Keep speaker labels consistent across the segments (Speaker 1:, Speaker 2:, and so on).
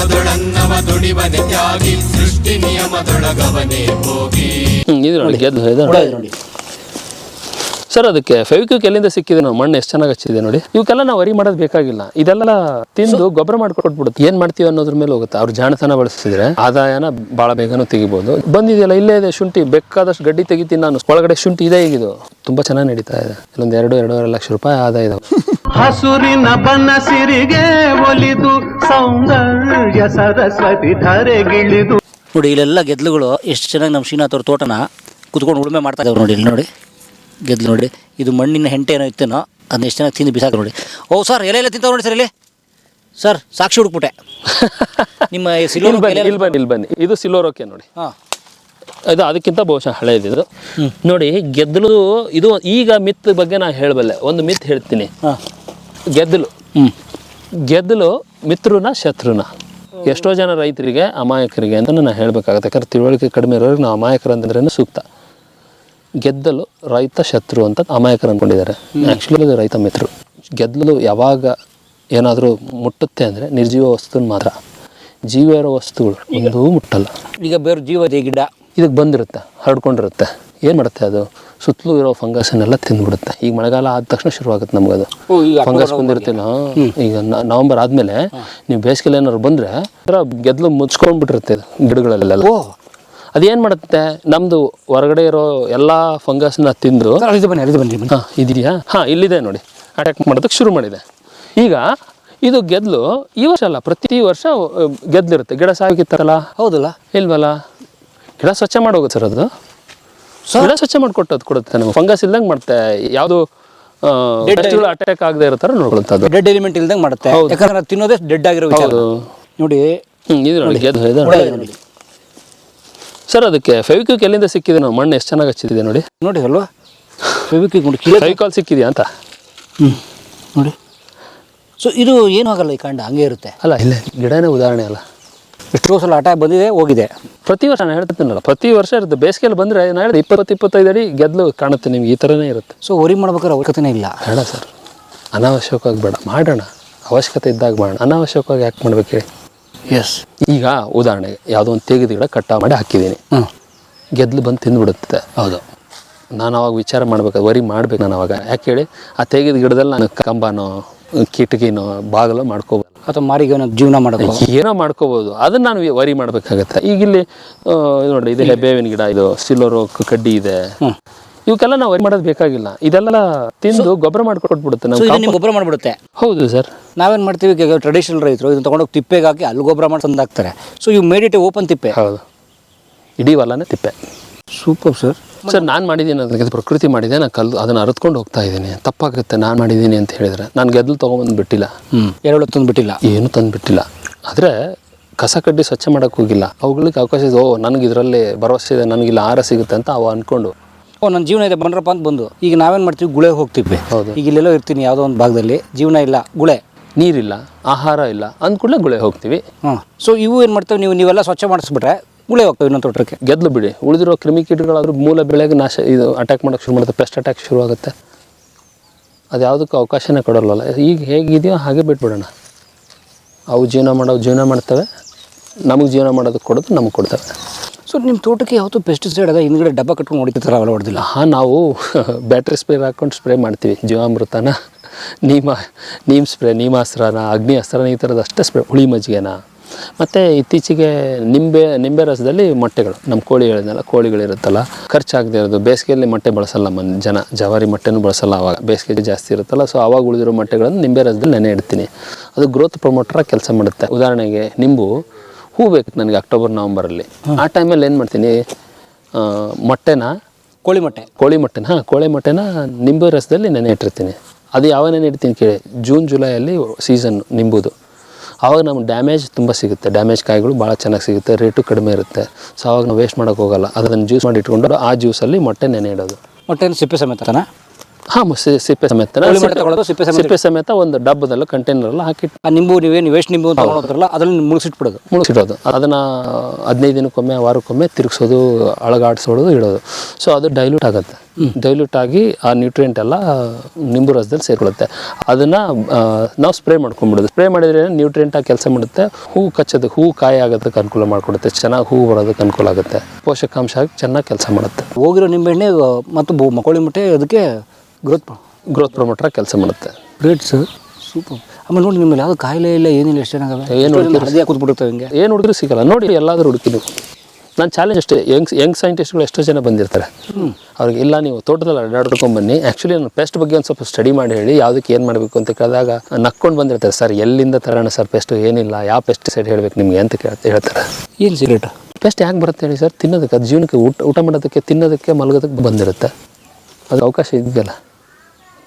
Speaker 1: ತೋಟದೊಳನ್ನವ ದುಡಿವನೆ ತ್ಯಾಗಿ ಸೃಷ್ಟಿ ನಿಯಮದೊಳಗವನೇ ಹೋಗಿ.
Speaker 2: ಹ್ಮ್, ಇದು ನೋಡಿ ಗೆದ್ದು ಇದು
Speaker 3: ಹುಳ ಇದೆ ನೋಡಿ
Speaker 2: ಸರ್ ಅದಕ್ಕೆ ಫೆವಿಕ್ವಿಕ್ ಎಲ್ಲಿಂದ ಸಿಕ್ಕಿದೆ ನಾವು ಮಣ್ಣು ಎಷ್ಟು ಚೆನ್ನಾಗಿ ಹಚ್ಚಿದೆ ನೋಡಿ. ಇವಕ್ಕೆಲ್ಲ ನಾವು ವರಿ ಮಾಡೋದು ಬೇಕಾಗಿಲ್ಲ. ಇದೆಲ್ಲ ತಿಂದು ಗೊಬ್ಬರ ಮಾಡ್ಕೊಟ್ಬಿಡುತ್ತೆ. ಏನ್ ಮಾಡ್ತೀವಿ ಅನ್ನೋದ್ರ ಮೇಲೆ ಹೋಗುತ್ತೆ. ಅವ್ರು ಜಾಣತನ ಬಳಸಿದ್ರೆ ಆದಾಯನ ಬಹಳ ಬೇಗನೂ ತೆಗಿಬಹುದು ಬಂದಿದೆಯಲ್ಲ ಇಲ್ಲೇ ಇದೆ ಶುಂಠಿ ಬೇಕಾದಷ್ಟು ಗಡ್ಡಿ ತೆಗಿತೀನಿ ನಾನು. ಒಳಗಡೆ ಶುಂಠಿ ಇದೆ ಈಗಿದು. ತುಂಬಾ ಚೆನ್ನಾಗಿ ನಡೀತಾ ಇದೆ. ಇಲ್ಲೊಂದು ಎರಡು ಎರಡೂವರೆ ಲಕ್ಷ ರೂಪಾಯಿ ಆದಾಯ ಇದೆ
Speaker 4: ಹಸುರಿನ ಬನಸಿರಿಗೆ ಒಲಿದು ಸೌಂದರ್ಯ ಸರಸ್ವತಿ ಧರೆಗಿಳಿದು
Speaker 3: ನೋಡಿ ಇಲ್ಲೆಲ್ಲ ಗೆದ್ಲುಗಳು ಎಷ್ಟು ಚೆನ್ನಾಗಿ ನಮ್ಮ ಶ್ರೀನಾಥ್ ಅವ್ರ ತೋಟನ ಕುತ್ಕೊಂಡು ಉಳುಮೆ ಮಾಡ್ತಾ ಇದಾವೆ ನೋಡಿ ಇಲ್ಲಿ ನೋಡಿ. ಗೆದ್ಲು ನೋಡಿ. ಇದು ಮಣ್ಣಿನ ಹೆಂಟೆ ಏನೋ ಇತ್ತೇನೋ ಅದನ್ನ ಎಷ್ಟು ಜನ ತಿಂದು ಬಿಸಾಕ ನೋಡಿ. ಓ ಸರ್ ಎಲೆ ಎಲ್ಲ ತಿಂತಾವೆ ನೋಡಿ ಸರ್ ಇಲ್ಲಿ. ಸರ್ ಸಾಕ್ಷಿ ಹುಡುಕ್ಬಿಟ್ಟೆ. ನಿಮ್ಮ
Speaker 2: ಇಲ್ಲಿ
Speaker 3: ಸಿಲ್ವರ್
Speaker 2: ಬನ್ನಿ ಇಲ್ಲಿ ಬನ್ನಿ ಇಲ್ಲಿ ಬನ್ನಿ. ಇದು ಸಿಲೋರೋಕೆ ನೋಡಿ.
Speaker 3: ಹಾಂ.
Speaker 2: ಇದು ಅದಕ್ಕಿಂತ ಬಹುಶಃ ಹಳೆಯದಿದು. ನೋಡಿ ಗೆದ್ದಲು ಇದು ಈಗ ಮಿತ್ ಬಗ್ಗೆ ನಾನು ಹೇಳಬಲ್ಲೆ. ಒಂದು ಮಿತ್ ಹೇಳ್ತೀನಿ.
Speaker 3: ಹಾಂ.
Speaker 2: ಗೆದ್ದಲು
Speaker 3: ಹ್ಞೂ
Speaker 2: ಗೆದ್ದಲು ಮಿತ್ರನ ಶತ್ರುನ. ಎಷ್ಟೋ ಜನ ರೈತರಿಗೆ ಅಮಾಯಕರಿಗೆ ಅಂತ ನಾನು ಹೇಳಬೇಕಾಗುತ್ತೆ. ಯಾಕಂದ್ರೆ ತಿಳುವಳಿಕೆ ಕಡಿಮೆ ಇರೋರಿಗೆ ನಾವು ಅಮಾಯಕರು ಅಂತಂದ್ರೆ ಸೂಕ್ತ. ಗೆದ್ದಲು ರೈತ ಶತ್ರು ಅಂತ ಅಮಾಯಕರು ಅಂದ್ಕೊಂಡಿದ್ದಾರೆ. ಆ್ಯಕ್ಚುಲಿ ಅದು ರೈತ ಮಿತ್ರರು ಗೆದ್ದಲು ಯಾವಾಗ ಏನಾದರೂ ಮುಟ್ಟುತ್ತೆ ಅಂದರೆ ನಿರ್ಜೀವ ವಸ್ತುನ ಮಾತ್ರ. ಜೀವ ಇರೋ ವಸ್ತುಗಳು ಒಂದೂ ಮುಟ್ಟಲ್ಲ.
Speaker 3: ಈಗ ಬೇರೆ ಜೀವ ಗಿಡ.
Speaker 2: ಇದಕ್ಕೆ ಬಂದಿರುತ್ತೆ ಹರಡ್ಕೊಂಡಿರುತ್ತೆ. ಏನು ಮಾಡುತ್ತೆ ಅದು? ಸುತ್ತಲೂ ಇರೋ ಫಂಗಸ್ನೆಲ್ಲ ತಿಂದ್ಬಿಡುತ್ತೆ. ಈಗ ಮಳೆಗಾಲ ಆದ ತಕ್ಷಣ ಶುರುವಾಗುತ್ತೆ ನಮಗದು.
Speaker 3: ಅದು
Speaker 2: ಫಂಗಸ್ ಬಂದಿರ್ತಿಲ್ಲ ಈಗ ನವಂಬರ್ ಆದಮೇಲೆ ನೀವು ಬೇಸಿಗೆಲಿ ಏನಾದ್ರು ಬಂದರೆ ಗೆದ್ದಲು ಮುಚ್ಕೊಂಡ್ಬಿಟ್ಟಿರುತ್ತೆ ಗಿಡಗಳಲ್ಲೆಲ್ಲ. ಅದೇನು ಮಾಡುತ್ತೆ? ನಮ್ಮದು ಹೊರಗಡೆ ಇರೋ ಎಲ್ಲ ಫಂಗಸ್ನ ತಿಂದು
Speaker 3: ಸರ್ ಅಲ್ಲಿದೆ ಬನ್ನಿ
Speaker 2: ಹಾಂ ಇದೆಯಾ ಹಾಂ ಇಲ್ಲಿದೆ ನೋಡಿ. ಅಟ್ಯಾಕ್ ಮಾಡೋದಕ್ಕೆ ಶುರು ಮಾಡಿದೆ. ಈಗ ಇದು ಗೆದ್ಲು ಈ ವರ್ಷ ಅಲ್ಲ ಪ್ರತಿ ವರ್ಷ ಗೆದ್ದಲಿರುತ್ತೆ ಗೆದ್ಲಿರುತ್ತೆ. ಗಿಡ ಸಾಕಿತ್ತಲ್ಲ
Speaker 3: ಹೌದಲ್ಲ?
Speaker 2: ಇಲ್ವಲ್ಲ? ಗಿಡ ಸ್ವಚ್ಛ ಮಾಡೋಗುತ್ತೆ ಸರ್ ಅದು? ಗಿಡ ಸ್ವಚ್ಛ ಮಾಡಿಕೊಟ್ಟು ಅದು ಕೊಡುತ್ತೆ ನಮಗೆ. ಫಂಗಸ್ ಇಲ್ದಂಗೆ ಮಾಡುತ್ತೆ. ಯಾವುದು ಅಟ್ಯಾಕ್ ಆಗದೆ ಇರೋ ಥರ ಅದು
Speaker 3: ಡೆಡ್ ಎಲಿಮೆಂಟ್ ಇಲ್ದಂಗೆ ಮಾಡುತ್ತೆ. ಯಾಕಂದ್ರೆ ತಿನ್ನೋದೇ ಡೆಡ್ ಆಗಿರೋ ನೋಡಿ.
Speaker 2: ಇದು ನೋಡಿ ಗೆದ್ದು ಇದು
Speaker 3: ಹುಳ
Speaker 2: ನೋಡಿ.
Speaker 3: ಇದೆ ನೋಡಿ
Speaker 2: ಸರ್ ಅದಕ್ಕೆ ಫೆವಿಕ್ವಿಕ್ ಎಲ್ಲಿಂದ ಸಿಕ್ಕಿದೆ? ನಾವು ಮಣ್ಣು ಎಷ್ಟು ಚೆನ್ನಾಗಿ ಹಚ್ಚಿದೆ ನೋಡಿ.
Speaker 3: ನೋಡಿ ಅಲ್ವಾ? ಫೆವಿಕ್ವಿಕ್ ನೋಡಿ ಕೀಳೇ
Speaker 2: ಫೆವಿಕಾಲ್ ಸಿಕ್ಕಿದೆಯಾ ಅಂತ?
Speaker 3: ಹ್ಞೂ ನೋಡಿ. ಸೊ ಇದು ಏನೂ ಆಗಲ್ಲ ಈ ಕಾಂಡ? ಹಂಗೆ ಇರುತ್ತೆ.
Speaker 2: ಅಲ್ಲ ಇಲ್ಲ ಗಿಡನೇ ಉದಾಹರಣೆ ಅಲ್ಲ.
Speaker 3: ಎಷ್ಟೋ ಸಲ ಆಟ ಬಂದಿದೆ ಹೋಗಿದೆ.
Speaker 2: ಪ್ರತಿ ವರ್ಷ ನಾನು ಹೇಳ್ತಿರ್ತೀನಲ್ಲ ಪ್ರತಿ ವರ್ಷ ಇರುತ್ತೆ. ಬೇಸಿಗೆಯಲ್ಲಿ ಬಂದರೆ ನಾನು ಹೇಳಿದೆ ಇಪ್ಪತ್ತು ಇಪ್ಪತ್ತೈದು ಅಡಿ ಗೆದ್ದಲು ಕಾಣುತ್ತೆ ನಿಮ್ಗೆ ಈ ಥರನೇ ಇರುತ್ತೆ.
Speaker 3: ಸೊ ವರಿ ಮಾಡ್ಬೇಕಾದ್ರೆ ಅವಶ್ಯಕತೆನೇ ಇಲ್ಲ.
Speaker 2: ಬೇಡ ಸರ್ ಅನಾವಶ್ಯಕವಾಗಿ ಬೇಡ. ಮಾಡೋಣ ಅವಶ್ಯಕತೆ ಇದ್ದಾಗ ಮಾಡೋಣ. ಅನಾವಶ್ಯಕವಾಗಿ ಯಾಕೆ ಮಾಡ್ಬೇಕು ಹೇಳಿ?
Speaker 3: ಎಸ್
Speaker 2: ಈಗ ಉದಾಹರಣೆಗೆ ಯಾವುದೋ ಒಂದು ತೆಗೆದ ಗಿಡ ಕಟ್ಟ ಮಾಡಿ ಹಾಕಿದ್ದೀನಿ.
Speaker 3: ಹ್ಞೂ
Speaker 2: ಗೆದ್ಲು ಬಂದು ತಿಂದ್ಬಿಡುತ್ತೆ
Speaker 3: ಹೌದು.
Speaker 2: ನಾನು ಅವಾಗ ವಿಚಾರ ಮಾಡ್ಬೇಕು ವರಿ ಮಾಡ್ಬೇಕು ನಾನು ಅವಾಗ. ಯಾಕೆ ಹೇಳಿ ಆ ತೆಗೆದ ಗಿಡದಲ್ಲಿ ನಾನು ಕಂಬನೋ ಕಿಟಕಿನೋ ಬಾಗಿಲು ಮಾಡ್ಕೋಬೋದು.
Speaker 3: ಅಥವಾ ಮಾರಿಗೆ ಜೀವನ ಮಾಡೋದು
Speaker 2: ಏನೋ ಮಾಡ್ಕೋಬೋದು. ಅದನ್ನ ನಾನು ವರಿ ಮಾಡಬೇಕಾಗತ್ತೆ. ಈಗ ಇಲ್ಲಿ ನೋಡಿ ಇದೆ ಬೇವಿನ ಗಿಡ ಇದು ಸಿಲ್ಲೋರು ಕಡ್ಡಿ ಇದೆ. ಇವಕ್ಕೆಲ್ಲ ನಾವು ಏನು ಮಾಡೋದು ಬೇಕಾಗಿಲ್ಲ. ಇದೆಲ್ಲ ತಿಂದು ಗೊಬ್ಬರ ಮಾಡ್ಕೊಟ್ಬಿಡುತ್ತೆ
Speaker 3: ಸೊ
Speaker 2: ನಾವು
Speaker 3: ಇದು ನಿಮ್ಗೆ ಗೊಬ್ಬರ ಮಾಡ್ಬಿಡುತ್ತೆ.
Speaker 2: ಹೌದು ಸರ್.
Speaker 3: ನಾವೇನ್ ಮಾಡ್ತೀವಿ ಈಗ ಟ್ರೆಡಿಷನಲ್ ರೈತರು ಇದನ್ನ ತಗೊಂಡೋಗಿ ತಿಪ್ಪೆಗೆ ಹಾಕಿ ಅಲ್ಲಿ ಗೊಬ್ಬರ ಮಾಡಿ ತಂದಾಕ್ತಾರೆ ಸೊ ಇವು ಮೇಡಿಟ್ ಓಪನ್ ತಿಪ್ಪೆ.
Speaker 2: ಹೌದು. ಇಡೀ ಹೊಲನೇ ತಿಪ್ಪೆ.
Speaker 3: ಸೂಪರ್ ಸರ್
Speaker 2: ಸರ್ ನಾನು ಮಾಡಿದ್ದೀನಿ ಅದಕ್ಕೆ ಪ್ರಕೃತಿ ಮಾಡಿದೆ ನಾನು ಕಲ್ಲು ಅದನ್ನು ಅರಿತ್ಕೊಂಡು ಹೋಗ್ತಾ ಇದ್ದೀನಿ. ತಪ್ಪಾಗುತ್ತೆ ನಾನು ಮಾಡಿದ್ದೀನಿ ಅಂತ ಹೇಳಿದ್ರೆ. ನಾನು ಗೆದ್ದಲು ತೊಗೊಂಬಂದು ಬಿಟ್ಟಿಲ್ಲ.
Speaker 3: ಹ್ಞೂ ಎರಡು ಹೊತ್ತೊಂದು ಬಿಟ್ಟಿಲ್ಲ.
Speaker 2: ಏನು ತಂದು ಬಿಟ್ಟಿಲ್ಲ. ಆದರೆ ಕಸ ಕಡ್ಡಿ ಸ್ವಚ್ಛ ಮಾಡೋಕ್ಕೆ ಹೋಗಿಲ್ಲ. ಅವುಗಳಿಗೆ ಅವಕಾಶ ಇದೆ. ಓ ನನಗೆ ಇದರಲ್ಲಿ ಭರವಸೆ ಇದೆ ನನಗಿಲ್ಲ ಆಹಾರ ಸಿಗುತ್ತೆ ಅಂತ ಅವು ಅಂದ್ಕೊಂಡು
Speaker 3: ಓ ನನ್ನ ಜೀವನ ಇದೆ ಬಂದ್ರಪ್ಪ ಅಂತ ಬಂದು. ಈಗ ನಾವೇನು ಮಾಡ್ತೀವಿ? ಗುಳೆ ಹೋಗ್ತೀವಿ
Speaker 2: ಹೌದು.
Speaker 3: ಈಗ ಇಲ್ಲೆಲ್ಲೋ ಇರ್ತೀನಿ ಯಾವುದೋ ಒಂದು ಭಾಗದಲ್ಲಿ. ಜೀವನ ಇಲ್ಲ ಗುಳೆ.
Speaker 2: ನೀರಿಲ್ಲ ಆಹಾರ ಇಲ್ಲ ಅಂದ್ಕೂಡಲೇ ಗುಳೆ ಹೋಗ್ತೀವಿ.
Speaker 3: ಹ್ಞೂ ಸೊ ಇವು ಏನು ಮಾಡ್ತೇವೆ? ನೀವು ನೀವೆಲ್ಲ ಸ್ವಚ್ಛ ಮಾಡಿಸ್ಬಿಟ್ರೆ ಗುಳೆ ಹೋಗ್ತವೆ ಇನ್ನೊಂದು ತೋಟಕ್ಕೆ.
Speaker 2: ಗೆದ್ಲು ಬಿಡಿ. ಉಳಿದಿರೋ ಕ್ರಿಮಿಕೀಟಗಳಾದ್ರೂ ಮೂಲ ಬೆಳೆಗೆ ನಾಶ ಇದು ಅಟ್ಯಾಕ್ ಮಾಡೋಕೆ ಶುರು ಮಾಡುತ್ತೆ ಪೆಸ್ಟ್ ಅಟ್ಯಾಕ್ ಶುರು ಆಗುತ್ತೆ. ಅದು ಯಾವುದಕ್ಕೂ ಅವಕಾಶನೇ ಕೊಡಲ್ಲ ಈಗ ಹೇಗಿದೆಯೋ ಹಾಗೆ ಬಿಟ್ಬಿಡೋಣ. ಅವು ಜೀವನ ಮಾಡೋ ಜೀವನ ಮಾಡ್ತವೆ. ನಮಗೆ ಜೀವನ ಮಾಡೋದಕ್ಕೆ ಕೊಡೋದು ನಮಗೆ ಕೊಡ್ತವೆ.
Speaker 3: ಸೊ ನಿಮ್ಮ ತೋಟಕ್ಕೆ ಯಾವತ್ತೂ ಪೆಸ್ಟಿಸೈಡ್ ಅದ ಹಿಂದ್ಗಡೆ ಡಬ್ಬ ಕಟ್ಕೊಂಡು ಹೊಡಿತಾರ ಅವೆಲ್ಲ ಹೊಡೆದಿಲ್ಲ
Speaker 2: ಹಾಂ, ನಾವು ಬ್ಯಾಟ್ರಿ ಸ್ಪ್ರೇ ಹಾಕ್ಕೊಂಡು ಸ್ಪ್ರೇ ಮಾಡ್ತೀವಿ. ಜೀವಾಮೃತನ, ನೀಮ, ನೀಮ್ ಸ್ಪ್ರೇ ನೀಮಾಸ್ತ್ರನ ಅಗ್ನಿ ಅಸ್ತ್ರನ ಈ ಥರದ ಅಷ್ಟೇ ಸ್ಪ್ರೇ ಹುಳಿ ಮಜ್ಜಿಗೆನ. ಮತ್ತು ಇತ್ತೀಚೆಗೆ ನಿಂಬೆ ನಿಂಬೆ ರಸದಲ್ಲಿ ಮೊಟ್ಟೆಗಳು. ನಮ್ಮ ಕೋಳಿ ಹೇಳಿದ್ನಲ್ಲ ಕೋಳಿಗಳಿರುತ್ತಲ್ಲ ಖರ್ಚಾಗದೇ ಇರೋದು. ಬೇಸಿಗೆಯಲ್ಲಿ ಮೊಟ್ಟೆ ಬಳಸಲ್ಲ ಮನ್, ಜನ, ಜವಾರಿ ಮೊಟ್ಟೆನೂ ಬಳಸಲ್ಲ ಆವಾಗ ಬೇಸಿಗೆ ಜಾಸ್ತಿ ಇರುತ್ತಲ್ಲ ಸೊ ಅವಾಗ ಉಳಿದಿರೋ ಮೊಟ್ಟೆಗಳನ್ನು ನಿಂಬೆ ರಸದಲ್ಲಿ ನೆನೆ ಇಡ್ತೀನಿ. ಅದು ಗ್ರೋತ್ ಪ್ರಮೋಟರಾಗಿ ಕೆಲಸ ಮಾಡುತ್ತೆ. ಉದಾಹರಣೆಗೆ, ನಿಂಬು ಹೂ ಬೇಕು ನನಗೆ ಅಕ್ಟೋಬರ್ ನವಂಬರಲ್ಲಿ. ಆ ಟೈಮಲ್ಲಿ ಏನು ಮಾಡ್ತೀನಿ ಮೊಟ್ಟೆನ
Speaker 3: ಕೋಳಿ ಮೊಟ್ಟೆ.
Speaker 2: ಕೋಳಿ ಮೊಟ್ಟೆನ ಹಾಂ ಕೋಳಿ ಮೊಟ್ಟೆನ ನಿಂಬೆ ರಸದಲ್ಲಿ ನೆನೆ ಇಟ್ಟಿರ್ತೀನಿ. ಅದು ಯಾವಾಗ ನೆನೆ ಇಡ್ತೀನಿ ಕೇಳಿ ಜೂನ್ ಜುಲೈಯಲ್ಲಿ ಸೀಸನ್ ನಿಂಬುದು. ಆವಾಗ ನಮ್ಗೆ ಡ್ಯಾಮೇಜ್ ತುಂಬ ಸಿಗುತ್ತೆ. ಡ್ಯಾಮೇಜ್ ಕಾಯಿಗಳು ಭಾಳ ಚೆನ್ನಾಗಿ ಸಿಗುತ್ತೆ ರೇಟು ಕಡಿಮೆ ಇರುತ್ತೆ. ಸೊ ಆವಾಗ ನಾವು ವೇಸ್ಟ್ ಮಾಡೋಕ್ಕೆ ಹೋಗಲ್ಲ. ಅದನ್ನು ಜ್ಯೂಸ್ ಮಾಡಿ ಇಟ್ಕೊಂಡು ಆ ಜ್ಯೂಸಲ್ಲಿ ಮೊಟ್ಟೆ ನೆನೆ ಇಡೋದು.
Speaker 3: ಮೊಟ್ಟೆನ ಸಿಪ್ಪೆ ಸಮೇತನ
Speaker 2: ಹಾಂ ಸಿಪ್ಪೆ ಸಮೇತ
Speaker 3: ಸಿಪ್ಪೆ ಸಮೇತ
Speaker 2: ಸಿಪ್ಪೆ ಸಮೇತ ಒಂದು ಡಬ್ಬದಲ್ಲಿ ಕಂಟೈನರಲ್ಲಿ ಹಾಕಿ
Speaker 3: ಆ ನಿಂಬು ನೀವೇನು ವೇಸ್ಟ್ ನಿಂಬು ತಗೊಳೋದ್ರಲ್ಲ ಅದ್ರಲ್ಲಿ ಮುಳುಗಿಸಿಟ್ಬಿಡೋದು
Speaker 2: ಮುಳುಗಿಸಿಡೋದು ಅದನ್ನು ಹದಿನೈದು ದಿನಕ್ಕೊಮ್ಮೆ ವಾರಕ್ಕೊಮ್ಮೆ ತಿರುಗಿಸೋದು ಅಳಗಾಡಿಸೋದು ಇಡೋದು. ಸೊ ಅದು ಡೈಲ್ಯೂಟ್ ಆಗುತ್ತೆ. ಡೈಲ್ಯೂಟ್ ಆಗಿ ಆ ನ್ಯೂಟ್ರಿಯೆಂಟ್ ಎಲ್ಲ ನಿಂಬು ರಸದಲ್ಲಿ ಸೇರಿಕೊಳ್ಳುತ್ತೆ. ಅದನ್ನು ನಾವು ಸ್ಪ್ರೇ ಮಾಡ್ಕೊಂಡ್ಬಿಡೋದು. ಸ್ಪ್ರೇ ಮಾಡಿದ್ರೆ ನ್ಯೂಟ್ರಿಯೆಂಟ್ ಆಗಿ ಕೆಲಸ ಮಾಡುತ್ತೆ? ಹೂ ಕಚ್ಚೋದು ಹೂ ಕಾಯಿ ಆಗೋದಕ್ಕೆ ಅನುಕೂಲ ಮಾಡಿಕೊಡುತ್ತೆ. ಚೆನ್ನಾಗಿ ಹೂ ಬರೋದಕ್ಕೆ ಅನುಕೂಲ ಆಗುತ್ತೆ. ಪೋಷಕಾಂಶ ಆಗಿ ಚೆನ್ನಾಗಿ ಕೆಲಸ ಮಾಡುತ್ತೆ.
Speaker 3: ಹೋಗಿರೋ ನಿಂಬೆಹಣ್ಣೆ ಮತ್ತು ಮಕ್ಕಳಿ ಮೊಟ್ಟೆ ಅದಕ್ಕೆ ಗ್ರೋತ್
Speaker 2: ಗ್ರೋತ್ ಪ್ರಮೋಟ್ರಾಗಿ ಕೆಲಸ ಮಾಡುತ್ತೆ.
Speaker 3: ಗ್ರೇಟ್ ಸರ್ ಸೂಪರ್ ಆಮೇಲೆ ನೋಡಿ ನಿಮ್ಮಲ್ಲಿ ಯಾವುದು ಕಾಯಿಲೆ ಇಲ್ಲ ಏನಿಲ್ಲ ಎಷ್ಟು ಚೆನ್ನಾಗವೆ
Speaker 2: ಏನು
Speaker 3: ಕೂತ್ಬಿಡುತ್ತವೆ ಹಿಂಗೆ
Speaker 2: ಏನು ಹುಡುಗರು ಸಿಗಲ್ಲ. ನೋಡಿ ಎಲ್ಲಾದರೂ ಹುಡುಕಿ ನೀವು ನಾನು ಚಾಲೆಂಜ್ ಅಷ್ಟೇ. ಯಂಗ್ ಯಂಗ್ ಸೈಂಟಿಸ್ಟ್ಗಳು ಎಷ್ಟೋ ಜನ ಬಂದಿರ್ತಾರೆ. ಅವ್ರಿಗೆ ಇಲ್ಲ ನೀವು ತೋಟದಲ್ಲಿ ಅಡ್ಡಾಡ್ಕೊಂಡು ಬನ್ನಿ. ಆ್ಯಕ್ಚುಲಿ ನಾನು ಪೆಸ್ಟ್ ಬಗ್ಗೆ ಒಂದು ಸ್ವಲ್ಪ ಸ್ಟಡಿ ಮಾಡಿ ಹೇಳಿ. ಯಾವುದಕ್ಕೆ ಏನು ಮಾಡಬೇಕು ಅಂತ ಕೇಳಿದಾಗ ನಕ್ಕೊಂಡು ಬಂದಿರ್ತಾರೆ. ಸರ್ ಎಲ್ಲಿಂದ ತರೋಣ ಸರ್ ಪೆಸ್ಟ್ ಏನಿಲ್ಲ. ಯಾವ ಪೆಸ್ಟಿಸೈಡ್ ಹೇಳಬೇಕು ನಿಮಗೆ? ಅಂತ ಕೇಳ್ತಾ ಹೇಳ್ತಾರೆ.
Speaker 3: ಏನು ಸಿಗರೇಟ್
Speaker 2: ಪೆಸ್ಟ್ ಯಾಕೆ ಬರುತ್ತೆ ಹೇಳಿ ಸರ್ ತಿನ್ನೋದಕ್ಕೆ ಅದು ಜೀವನಕ್ಕೆ ಊಟ ಊಟ ಮಾಡೋದಕ್ಕೆ ತಿನ್ನೋದಕ್ಕೆ ಮಲಗೋದಕ್ಕೆ ಬಂದಿರುತ್ತೆ. ಅದು ಅವಕಾಶ ಇದೆಯಲ್ಲ.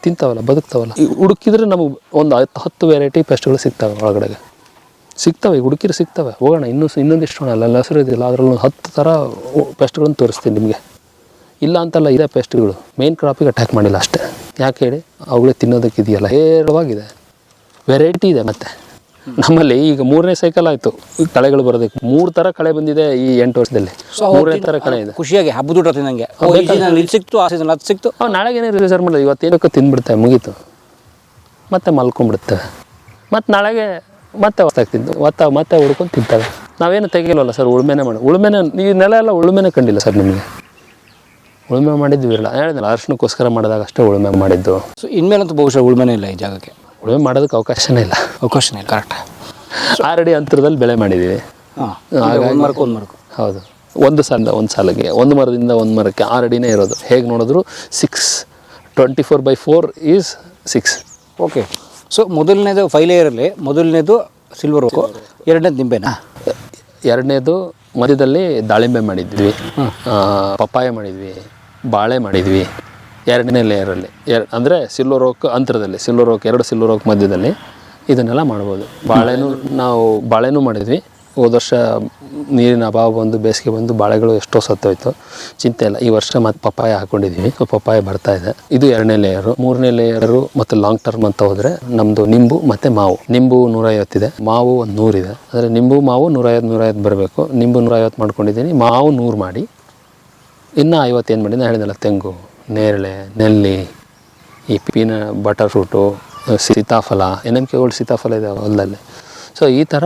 Speaker 2: ತಿಂತಾವಲ್ಲ ಬದುಕ್ತಾವಲ್ಲ. ಈ ಹುಡುಕಿದ್ರೆ ನಮಗೆ ಒಂದು ಹತ್ತು ಹತ್ತು ವೆರೈಟಿ ಪೆಸ್ಟ್ಗಳು ಸಿಗ್ತವೆ ಒಳಗಡೆಗೆ. ಸಿಗ್ತವೆ ಈ ಹುಡುಕಿದ್ರೆ ಸಿಗ್ತವೆ. ಹೋಗೋಣ ಇನ್ನೂ ಇನ್ನೊಂದಿಷ್ಟು ಅಲ್ಲ ಹೆಸರು ಇದೆಯಲ್ಲ ಅದರಲ್ಲಿ ಒಂದು ಹತ್ತು ಥರ ಪೆಸ್ಟ್ಗಳನ್ನು ತೋರಿಸ್ತೀನಿ ನಿಮಗೆ. ಇಲ್ಲ ಅಂತಲ್ಲ ಇದೆ ಪೆಸ್ಟ್ಗಳು ಮೇನ್ ಕ್ರಾಪಿಗೆ ಅಟ್ಯಾಕ್ ಮಾಡಿಲ್ಲ ಅಷ್ಟೇ. ಯಾಕೆ ಹೇಳಿ? ಅವುಗಳೇ ತಿನ್ನೋದಕ್ಕೆ ಇದೆಯಲ್ಲ ಹೇರಳವಾಗಿದೆ. ವೆರೈಟಿ ಇದೆ ಮತ್ತೆ. ನಮ್ಮಲ್ಲಿ ಈಗ ಮೂರನೇ ಸೈಕಲ್ ಆಯ್ತು. ಕಳೆಗಳು ಬರೋದಕ್ಕೆ. ಮೂರು ತರ ಕಳೆ ಬಂದಿದೆ ಈ ಎಂಟು ವರ್ಷದಲ್ಲಿ. ಮೂರನೇ ತರ ಕಳೆ ಇದೆ.
Speaker 3: ಖುಷಿಯಾಗಿ ಹಬ್ಬದ ಊಟ ತಿನ್ನಂಗೆ ಇದು ಸಿಕ್ತು ಆ ಸೀಸನ್ ಅದು ಸಿಕ್ತು.
Speaker 2: ಅವು ನಾಳೆಗೆ ಏನೇ ರಿಸರ್ವ್ ಮಾಡಲ್ಲ ಇವತ್ತೇನು ಬೇಕೋ ತಿಂದ್ಬಿಡ್ತೇವೆ ಮುಗೀತು. ಮತ್ತೆ ಮಲ್ಕೊಂಡ್ಬಿಡುತ್ತೆ. ಮತ್ತು ನಾಳೆಗೆ ಮತ್ತೆ ತಿಂದು ಮತ್ತೆ ಮತ್ತೆ ಹುಡ್ಕೊಂಡು ತಿಂತಾರೆ. ನಾವೇನು ತೆಗಿಲ್ವಲ್ಲ ಸರ್ ಉಳುಮೆನೇ ಮಾಡಿ. ಉಳುಮೆನೇ ಈ ನೆಲ ಎಲ್ಲ ಉಳುಮೆನೇ ಕಂಡಿಲ್ಲ ಸರ್ ನಿಮಗೆ? ಉಳುಮೆ ಮಾಡಿದ್ವಿ ಇಲ್ಲ ಹೇಳಿದ್ನಲ್ಲ ಅರ್ಶನಕ್ಕೋಸ್ಕರ ಮಾಡಿದಾಗ ಅಷ್ಟೇ ಉಳುಮೆ ಮಾಡಿದ್ದು.
Speaker 3: ಸೊ ಇನ್ಮೇಲಂತೂ ಬಹುಶಃ ಉಳ್ಮೆನೇ ಇಲ್ಲ ಈ ಜಾಗಕ್ಕೆ.
Speaker 2: ಉಳುಮೆ ಮಾಡೋದಕ್ಕೆ ಅವಕಾಶನೇ ಇಲ್ಲ.
Speaker 3: ಅವಕಾಶನೇ ಇಲ್ಲ ಕರೆಕ್ಟ್
Speaker 2: ಆರಡಿ ಅಂತರದಲ್ಲಿ ಬೆಳೆ ಮಾಡಿದ್ದೀವಿ.
Speaker 3: ಹಾಂ ಒಂದು ಮರಕ್ಕೆ ಒಂದು ಮರಕ್ಕೆ.
Speaker 2: ಹೌದು. ಒಂದು ಸಾಲದ ಒಂದು ಸಾಲಿಗೆ ಒಂದು ಮರದಿಂದ ಒಂದು ಮರಕ್ಕೆ ಆರಡಿನೇ ಇರೋದು. ಹೇಗೆ ನೋಡಿದ್ರು six twenty four by four is six
Speaker 3: okay so ಮೊದಲನೇದು ಫೈವ್ ಲೇಯರಲ್ಲಿ ಮೊದಲನೇದು ಸಿಲ್ವರ್ ಓಕು ಎರಡನೇದು ನಿಂಬೆನಾ.
Speaker 2: ಎರಡನೇದು ಮಧ್ಯದಲ್ಲಿ ದಾಳಿಂಬೆ ಮಾಡಿದ್ವಿ. ಪಪ್ಪಾಯ ಮಾಡಿದ್ವಿ ಬಾಳೆ ಮಾಡಿದ್ವಿ. ಎರಡನೇ ಲೇಯರಲ್ಲಿ. ಎರ್, ಅಂದರೆ ಸಿಲ್ವರ್ ಓಕ್ ಅಂತರದಲ್ಲಿ ಸಿಲ್ವರ್ ಓಕ್ ಎರಡು ಸಿಲ್ವರ್ ಓಕ್ ಮಧ್ಯದಲ್ಲಿ ಇದನ್ನೆಲ್ಲ ಮಾಡ್ಬೋದು. ಬಾಳೆನೂ ನಾವು ಬಾಳೆನೂ ಮಾಡಿದ್ವಿ. ಹೋದ ವರ್ಷ ನೀರಿನ ಅಭಾವ ಬಂದು, ಬೇಸಿಗೆ ಬಂದು ಬಾಳೆಗಳು ಎಷ್ಟೋ ಸತ್ತೋಯ್ತು. ಚಿಂತೆ ಇಲ್ಲ. ಈ ವರ್ಷ ಮತ್ತು ಪಪ್ಪಾಯ ಹಾಕೊಂಡಿದ್ವಿ. ಪಪ್ಪಾಯ ಬರ್ತಾ ಇದೆ. ಇದು ಎರಡನೇ ಲೇಯರು. ಮೂರನೇ ಲೇಯರು ಮತ್ತು ಲಾಂಗ್ ಟರ್ಮ್ ಅಂತ ಹೋದರೆ ನಮ್ಮದು ನಿಂಬು ಮತ್ತು ಮಾವು. ನಿಂಬು ನೂರೈವತ್ತಿದೆ. ಮಾವು ಒಂದು ನೂರಿದೆ. ಅಂದರೆ ನಿಂಬು, ಮಾವು ನೂರೈವತ್ತು ನೂರೈವತ್ತು ಬರಬೇಕು. ನಿಂಬು ನೂರೈವತ್ತು ಮಾಡ್ಕೊಂಡಿದ್ದೀನಿ. ಮಾವು ನೂರು ಮಾಡಿ. ಇನ್ನು ಐವತ್ತೇನು ಮಾಡಿದ್ದೆ ಹೇಳಿದಲ್ಲ ತೆಂಗು. ನೇರಳೆ ನೆಲ್ಲಿ ಈ ಪೀನ ಬಟರ್ ಫ್ರೂಟು ಸೀತಾಫಲ ಏನೇನು ಸೀತಾಫಲ ಇದೆ ಹೊಲದಲ್ಲಿ. ಸೊ ಈ ಥರ